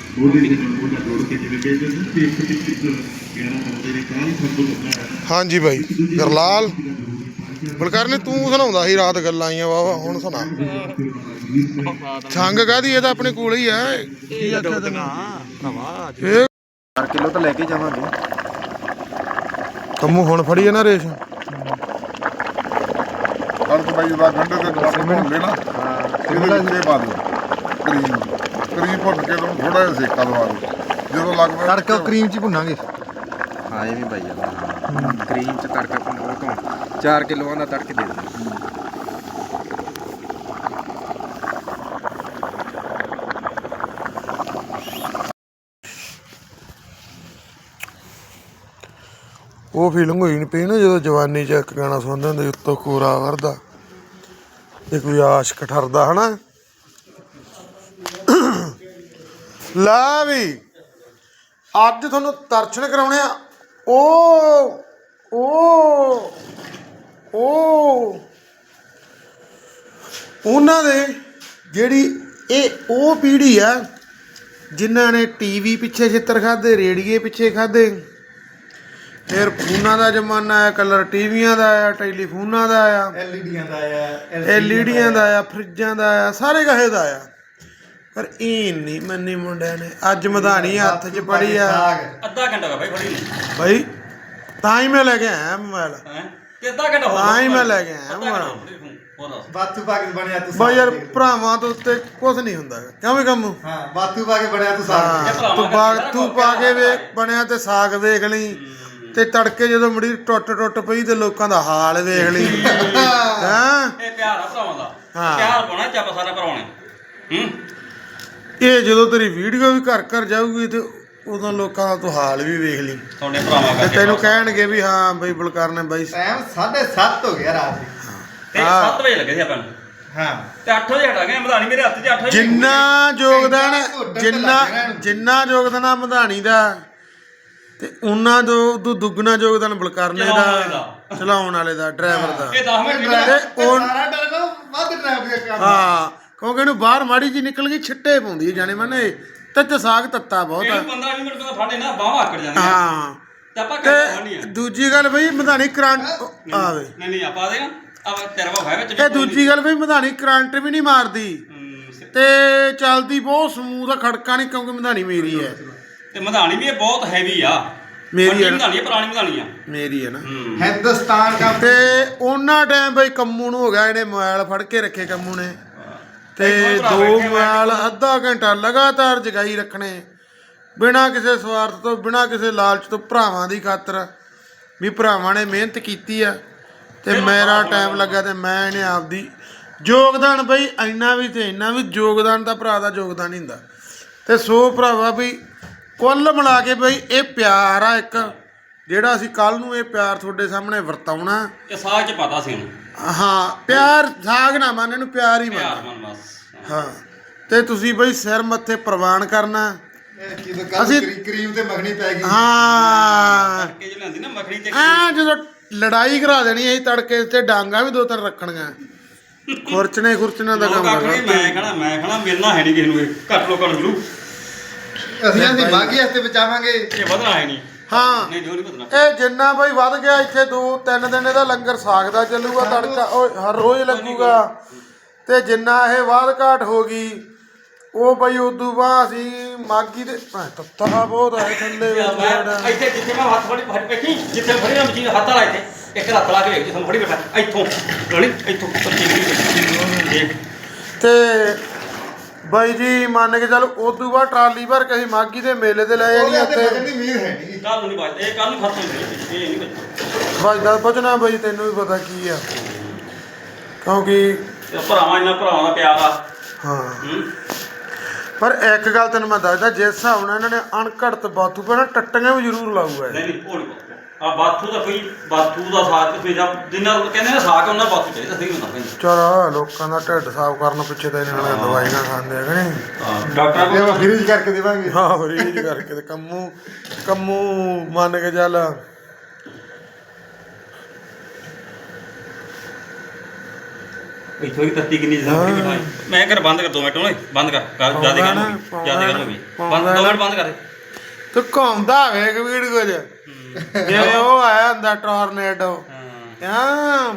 ਹਾਂਜੀ ਭਾਈ ਗਰਲਾਲ ਬਲਕਾਰ ਨੇ ਤੂੰ ਸੁਣਾਉਂਦਾ ਸੀ ਰਾਤ ਗੱਲਾਂ ਆਈਆਂ ਵਾਵਾ ਹੁਣ ਸੁਣਾ। ਸੰਗ ਕਾਦੀ ਇਹ ਤਾਂ ਆਪਣੇ ਕੋਲ ਹੀ ਆ। ਕੀ ਆਖਿਆ ਤੈਨੂੰ ਇਹ 4 ਕਿਲੋ ਤਾਂ ਲੈ ਕੇ ਜਾਵਾਂਗੇ। ਕੰਮੂ ਹੁਣ ਫੜੀ ਆ ਨਾ ਰੇਸ਼? ਕਣਕ ਬਾਈ ਦਾ ਗੰਢੇ ਦੇ ਨਾਲ ਭੁੰਨ ਲੈਣਾ ਇਹਦੇ ਵਿੱਚ ਪਾ ਦਿਓ। ਕਰੀਮ। ਕਰੀਮ ਭੁੰਨ ਕੇ ਤੁਹਾਨੂੰ ਥੋੜਾ ਜਿਹਾ ਸੇਕਾ ਲਵਾ ਦਿਓ। ਜਦੋਂ ਲੱਗ ਤੜਕਾ ਕਰੀਮ ਚ ਭੁੰਨਾਂਗੇ। ਹਾਂ ਇਹ ਵੀ ਪਾਈ ਜਾਂਦਾ ਕਰੀਮ ਚ ਤੜਕਾ ਉਹ ਤੋਂ। 4 ਕਿਲੋਆਂ ਦਾ ਤੜਕੇ ਦੇ ਦਿੰਦੇ ਉਹ ਫੀਲਿੰਗ ਹੋਈ ਨਹੀਂ ਪਈ ਨਾ ਜਦੋਂ ਜਵਾਨੀ ਚ ਇੱਕ ਗਾਣਾ ਸੁਣਦੇ ਹੁੰਦੇ ਸੀ, ਉੱਤੋਂ ਕੋਰਾ ਵਰਦਾ। ਤੇ ਕੋਈ ਆਸ਼ਕ ਠਰਦਾ ਹਨਾ? ਲਾ ਵੀ ਅੱਜ ਤੁਹਾਨੂੰ ਦਰਸ਼ਨ ਕਰਾਉਣੇ ਆ। ਉਹ ਉਹ ਉਹ ਉਹਨਾਂ ਦੇ ਜਿਹੜੀ ਇਹ ਉਹ ਪੀੜ੍ਹੀ ਆ ਜਿਨ੍ਹਾਂ ਨੇ ਟੀਵੀ ਪਿੱਛੇ ਛਿੱਤਰ ਖਾਦੇ ਰੇਡੀਏ ਪਿੱਛੇ ਖਾਦੇ ਫਿਰ ਫੋਨਾਂ ਦਾ ਜ਼ਮਾਨਾ ਆਇਆ ਕਲਰ ਟੀਵੀਆਂ ਦਾ ਆਇਆ ਟੈਲੀਫੋਨਾਂ ਦਾ ਆਇਆ ਐਲਈਡੀਆਂ ਦਾ ਆ ਐਲਈਡੀਆਂ ਦਾ ਆਇਆ ਫਰਿੱਜਾਂ ਦਾ ਆਇਆ ਸਾਰੇ ਕਹੇ ਦਾ ਆਇਆ। ਪਰ ਇਹ ਨਹੀਂ ਮੰਨੀ ਮੁੰਡਿਆਂ ਨੇ ਅੱਜ ਮਧਾਣੀ ਹੱਥ 'ਚ ਪੜੀ ਆ। ਅੱਧਾ ਘੰਟਾ ਗਿਆ ਭਾਈ ਫੜੀ ਭਾਈ ਤਾਂ ਹੀ ਮੈਂ ਲੈ ਕੇ ਆਇਆ ਮੋਬਾਈਲ। ਹੈ? ਕਿ ਅੱਧਾ ਘੰਟਾ ਹੋ ਤਾਂ ਹੀ ਮੈਂ ਲੈ ਕੇ ਆਇਆ ਹੋਰ ਦੱਸ। ਬਾਤੂ ਪਾ ਕੇ ਬਣਿਆ ਤੂੰ ਬਈ ਯਾਰ ਭਰਾਵਾਂ ਤੋਂ ਉੱਤੇ ਕੁਝ ਨਹੀਂ ਹੁੰਦਾ। ਕਿਉਂ ਵੀ ਕੰਮ? ਹਾਂ ਬਾਤੂ ਪਾ ਕੇ ਬਣਿਆ ਤੂੰ ਹਾਂ ਤੂੰ ਬਾਗ ਤੂੰ ਪਾ ਕੇ ਵੇਖ ਬਣਿਆ ਤੇ ਸਾਗ ਵੇਖ ਲਈ ਤੇ ਤੜਕੇ ਜਦੋਂ ਮੁੜੀ ਟੁੱਟ ਟੁੱਟ ਪਈ ਤੇ ਲੋਕਾਂ ਦਾ ਹਾਲ ਵੇਖ ਲਈ। ਹਾਂ। ਇਹ ਪਿਆਰ ਆ ਭਰਾਵਾਂ ਦਾ। ਹਾਂ। ਪਿਆਰ ਪਾਉਣਾ ਚੱਪ ਸਾਰਾ ਭਰਾਉਣੇ ਹੂੰ। ਇਹ ਜਦੋਂ ਤੇਰੀ ਵੀਡੀਓ ਵੀ ਘਰ ਘਰ ਜਾਊਗੀ ਤੇ ਉਦੋਂ ਲੋਕਾਂ ਦਾ ਤੂੰ ਹਾਲ ਵੀ ਵੇਖ ਲਈ। ਤੁਹਾਡੇ ਭਰਾਵਾਂ ਤੇ ਕਰਕੇ ਤੈਨੂੰ ਕਹਿਣਗੇ ਵੀ ਹਾਂ ਬਈ ਬਲਕਾਰ ਨੇ ਬਾਈ ਟਾਈਮ 7:30 ਹੋ ਗਿਆ ਰਾਤ ਦੀ। ਤੇ ਹਾਂ। 7 ਵਜੇ ਲੱਗੇ ਸੀ ਆਪਾਂ ਨੂੰ। ਹਾਂ। ਤੇ 8 ਵਜੇ ਹਟਾ ਗਏ ਮਧਾਣੀ ਮੇਰੇ ਹੱਥ 'ਚ 8 ਵਜੇ। ਜਿੰਨਾ ਯੋਗਦਾਨ ਜਿੰਨਾ। ਜਿੰਨਾ ਯੋਗਦਾਨ ਆ ਮਧਾਣੀ ਦਾ ਤੇ ਉਹਨਾਂ ਜੋ ਉਦੋਂ ਦੁੱਗਣਾ ਯੋਗਦਾਨ ਬਲਕਰਨੇ ਚਲਾਉਣ ਵਾਲੇ ਦਾ। ਦਾ। ਚਲਾਉਣ ਵਾਲੇ ਦਾ ਡਰਾਈਵਰ ਦਾ। ਇਹ 10 ਮਿੰਟ ਤੇ ਉਹ ਸਾਰਾ ਡਰ ਵੱਧ ਟ੍ਰੈਫਿਕ ਕੰਮ। ਹਾਂ ਕਿਉਂਕਿ ਇਹਨੂੰ ਬਾਹਰ ਮਾੜੀ ਜੀ ਨਿਕਲ ਗਈ ਛਿੱਟੇ ਪਾਉਂਦੀ ਹੈ ਜਾਣੇ ਮਨੇ ਤੇ ਤੇ ਸਾਗ ਤੱਤਾ ਬਹੁਤ ਆ। ਇਹਨੂੰ 15 20 ਮਿੰਟ ਤੋਂ ਫਾੜੇ ਨਾ ਬਾਹਾਂ ਆਕੜ ਜਾਂਦੀਆਂ ਹਾਂ। ਤੇ ਆਪਾਂ ਘੰਟਾ ਫੜਨੀ ਆ। ਤੇ ਦੂਜੀ ਗੱਲ ਬਈ ਮਧਾਣੀ ਕਰੰਟ ਆਵੇ। ਨਹੀਂ ਨਹੀਂ ਆਪਾਂ ਦੇ ਨਾ ਆ ਤੇਰਾ ਵਾ ਹੈ ਵਿੱਚ ਵੀ ਇਹ ਦੂਜੀ ਗੱਲ ਬਈ ਮਧਾਣੀ ਕਰੰਟ ਵੀ ਨਹੀਂ ਮਾਰਦੀ। ਤੇ ਚੱਲਦੀ ਬਹੁਤ ਸਮੂਥ ਆ ਖੜਕਾ ਨਹੀਂ ਕਿਉਂਕਿ ਮਧਾਣੀ ਮੇਰੀ ਹੈ। ਤੇ ਮਧਾਣੀ ਵੀ ਇਹ ਬਹੁਤ ਹੈਵੀ ਆ। ਮੇਰੀ ਵੱਡੀ ਆ। ਮਧਾਣੀ ਆ ਪੁਰਾਣੀ ਮਧਾਣੀ ਆ। ਮੇਰੀ ਹੈ ਨਾ। ਹਿੰਦੁਸਤਾਨ ਦਾ ਤੇ ਉਹਨਾਂ ਟਾਈਮ ਬਈ ਕੰਮੂ ਨੂੰ ਹੋ ਗਿਆ ਇਹਨੇ ਮੋਬਾਈਲ ਫੜ ਕੇ ਰੱਖੇ ਕੰਮੂ ਨੇ। ਤੇ ਦੋ ਮੋਬਾਈਲ ਅੱਧਾ ਘੰਟਾ ਲਗਾਤਾਰ ਜਗਾਈ ਰੱਖਣੇ। ਬਿਨਾਂ ਕਿਸੇ ਸਵਾਰਥ ਤੋਂ ਬਿਨਾਂ ਕਿਸੇ ਲਾਲਚ ਤੋਂ ਭਰਾਵਾਂ ਦੀ ਖਾਤਰ ਵੀ ਭਰਾਵਾਂ ਨੇ ਮਿਹਨਤ ਕੀਤੀ ਆ। ਤੇ ਮੇਰਾ ਟਾਈਮ ਲੱਗਾ ਤੇ ਮੈਂ ਇਹਨੇ ਆਪਦੀ ਯੋਗਦਾਨ ਬਈ ਇੰਨਾ ਵੀ ਤੇ ਇੰਨਾ ਵੀ ਯੋਗਦਾਨ ਤਾਂ ਭਰਾ ਦਾ ਯੋਗਦਾਨ ਹੀ ਹੁੰਦਾ। ਤੇ ਸੋ ਭਰਾਵਾ ਵੀ ਕੁੱਲ ਮਿਲਾ ਕੇ ਬਈ ਇਹ ਪਿਆਰ ਆ ਇੱਕ ਜਿਹੜਾ ਅਸੀਂ ਕੱਲ ਨੂੰ ਇਹ ਪਿਆਰ ਤੁਹਾਡੇ ਸਾਹਮਣੇ ਵਰਤਾਉਣਾ। ਇਹ 'ਚ ਪਤਾ ਸੀ ਉਹਨੂੰ ਹਾਂ ਪਿਆਰ ਸਾਗ ਨਾ ਮੰਨ ਇਹਨੂੰ ਪਿਆਰ ਹੀ ਪਿਆਰ ਮੰਨ। ਮਨ ਬਸ ਹਾਂ। ਤੇ ਤੁਸੀਂ ਬਈ ਸਿਰ ਮੱਥੇ ਪ੍ਰਵਾਨ ਕਰਨਾ। ਅਸੀਂ- ਕਰੀਮ ਤੇ ਮੱਖਣੀ ਪੈ ਗਈ। ਹਾਂ। ਕਿ ਜੇ ਲੈਂਦੀ ਨਾ ਮੱਖਣੀ ਤੇ ਆ ਜਦੋਂ ਲੜਾਈ ਕਰਾ ਦੇਣੀ ਅਸੀਂ ਤੜਕੇ ਤੇ ਡਾਂਗਾ ਵੀ ਦੋ ਤਿੰਨ ਰੱਖਣੀਆਂ। ਖੁਰਚਣੇ ਖੁਰਚਣਾ ਦਾ ਕੰਮ ਕਰਦਾ ਮੈਂ ਕਹਣਾ ਮੈਂ ਕਹਣਾ ਮਿਲਣਾ ਹੈ ਨਹੀਂ ਕਿਸੇ ਨੂੰ ਇਹ। ਘੱਟ ਲੋਕਾਂ ਨੂੰ ਅਸੀਂ ਅਸੀਂ ਹੱਥੇ ਬਚਾਵਾਂਗੇ। ਇਹ ਵਧਣਾ ਹੈ ਨਹੀਂ ਹਾਂ। ਨਹੀਂ ਨਹੀਂ ਬਦਲਣਾ ਇਹ ਜਿੰਨਾ ਬਈ ਵੱਧ ਗਿਆ ਇੱਥੇ ਦੋ ਤਿੰਨ ਦਿਨ ਇਹਦਾ ਲੰਗਰ ਸਾਗ ਦਾ ਚੱਲੂਗਾ ਤੜਕਾ ਉਹ ਹਰ ਰੋਜ਼ ਲੱਗੂਗਾ। ਤੇ ਜਿੰਨਾ ਇਹ ਬਾਦ ਘਾਟ ਹੋ ਗਈ ਉਹ ਬਈ ਉਦੋਂ ਬਾਅਦ ਅਸੀਂ ਮਾਗੀ ਦੇ ਤੱਤਾ ਬਹੁਤ ਹੈ ਥੱਲੇ ਮੈਂ। ਇੱਥੇ ਜਿੱਥੇ ਮੈਂ ਹੱਥ ਫੜੀ ਫੜ ਬੈਠੀ ਜਿੱਥੇ ਫੜੀ ਨਾ ਮਸ਼ੀਨ ਹੱਥ ਲਾ ਇੱਥੇ। ਇੱਕ ਹੱਥ ਲਾ ਕੇ ਵੇਖ ਜਿੱਥੇ ਫੜੀ ਬੈਠਾ ਇੱਥੋਂ। ਰੋਣੀ ਇੱਥੋਂ ਤੇ ਬਾਈ ਜੀ ਮੰਨ ਕੇ ਚੱਲ ਉਦੋਂ ਬਾਅਦ ਟਰਾਲੀ ਭਰ ਕੇ ਅਸੀਂ ਮਾਗੀ ਦੇ ਮੇਲੇ ਤੇ ਲੈ ਜਾਣੀ ਉੱਥੇ। ਹੈ ਨਹੀਂ ਕੱਲ ਨੂੰ ਨਹੀਂ ਬਾਜ ਇਹ ਕੱਲ ਨੂੰ ਖਤਮ ਹੋ ਜਾਣੀ ਇਹ ਨਹੀਂ ਬਚਣਾ ਵੱਜਦਾ ਬਚਣਾ ਬਾਈ ਤੈਨੂੰ ਵੀ ਪਤਾ ਕੀ ਆ। ਕਿਉਂਕਿ ਤੇ ਭਰਾਵਾਂ ਇਹਨਾਂ ਭਰਾਵਾਂ ਦਾ ਪਿਆਰ ਆ। ਹਾਂ। ਹੂੰ। ਪਰ ਇੱਕ ਗੱਲ ਤੈਨੂੰ ਮੈਂ ਦੱਸਦਾ ਜਿਸ ਹਿਸਾਬ ਨਾਲ ਇਹਨਾਂ ਨੇ ਅਣਘੜਤ ਬਾਥੂ ਪੈਣਾ ਟੱਟੀਆਂ ਵੀ ਜ਼ਰੂਰ ਲਾਊਗਾ ਇਹ। ਨਹੀਂ ਨਹੀਂ ਉਹ ਨਹੀਂ ਆ ਬਾਥੂ ਦਾ ਕੋਈ ਬਾਥੂ ਦਾ ਸਾਗ ਤੇ ਜਾਂ ਜਿੰਨਾ ਕਹਿੰਦੇ ਨੇ ਸਾਗ ਉਹਨਾਂ ਬਾਥੂ ਚਾਹੀਦਾ ਸਹੀ ਹੁੰਦਾ ਭਾਈ ਚਲ ਲੋਕਾਂ ਦਾ ਢਿੱਡ ਸਾਫ਼ ਕਰਨ ਪਿੱਛੇ ਤਾਂ ਇਹਨਾਂ ਨੇ ਦਵਾਈਆਂ ਖਾਂਦੇ ਹੈਗੇ ਨਹੀਂ? ਹਾਂ ਡਾਕਟਰਾਂ ਕੋਲ ਫ੍ਰੀਜ ਕਰਕੇ ਦੇਵਾਂਗੇ। ਹਾਂ ਰੀਜ ਕਰਕੇ ਤੇ ਕੰਮੂ ਕੰਮੂ ਮੰਨ ਕੇ ਚੱਲ। ਇੱਥੋਂ ਹੀ ਤੱਤੀ ਕਿੰਨੀ ਜ਼ਿਆਦਾ ਬਿਠਾਈ ਮੈਂ ਕਰ ਬੰਦ ਕਰ ਦੋ ਮਿੰਟ ਓਏ ਬੰਦ ਕਰ। ਕਰ ਜ਼ਿਆਦਾ ਕਰ ਨਾ, ਜ਼ਿਆਦਾ ਕਰ ਹੋ ਗਈ ਬੰਦ ਦੋ ਨਾ। ਮਿੰਟ ਬੰਦ ਕਰ। ਤੂੰ ਘੁੰਮਦਾ ਵੇਖ ਵੀਡੀਓ 'ਚ। ਜਿਵੇਂ ਉਹ ਆਇਆ ਹੁੰਦਾ ਟੋਰਨੇਡੋ ਹਾਂ।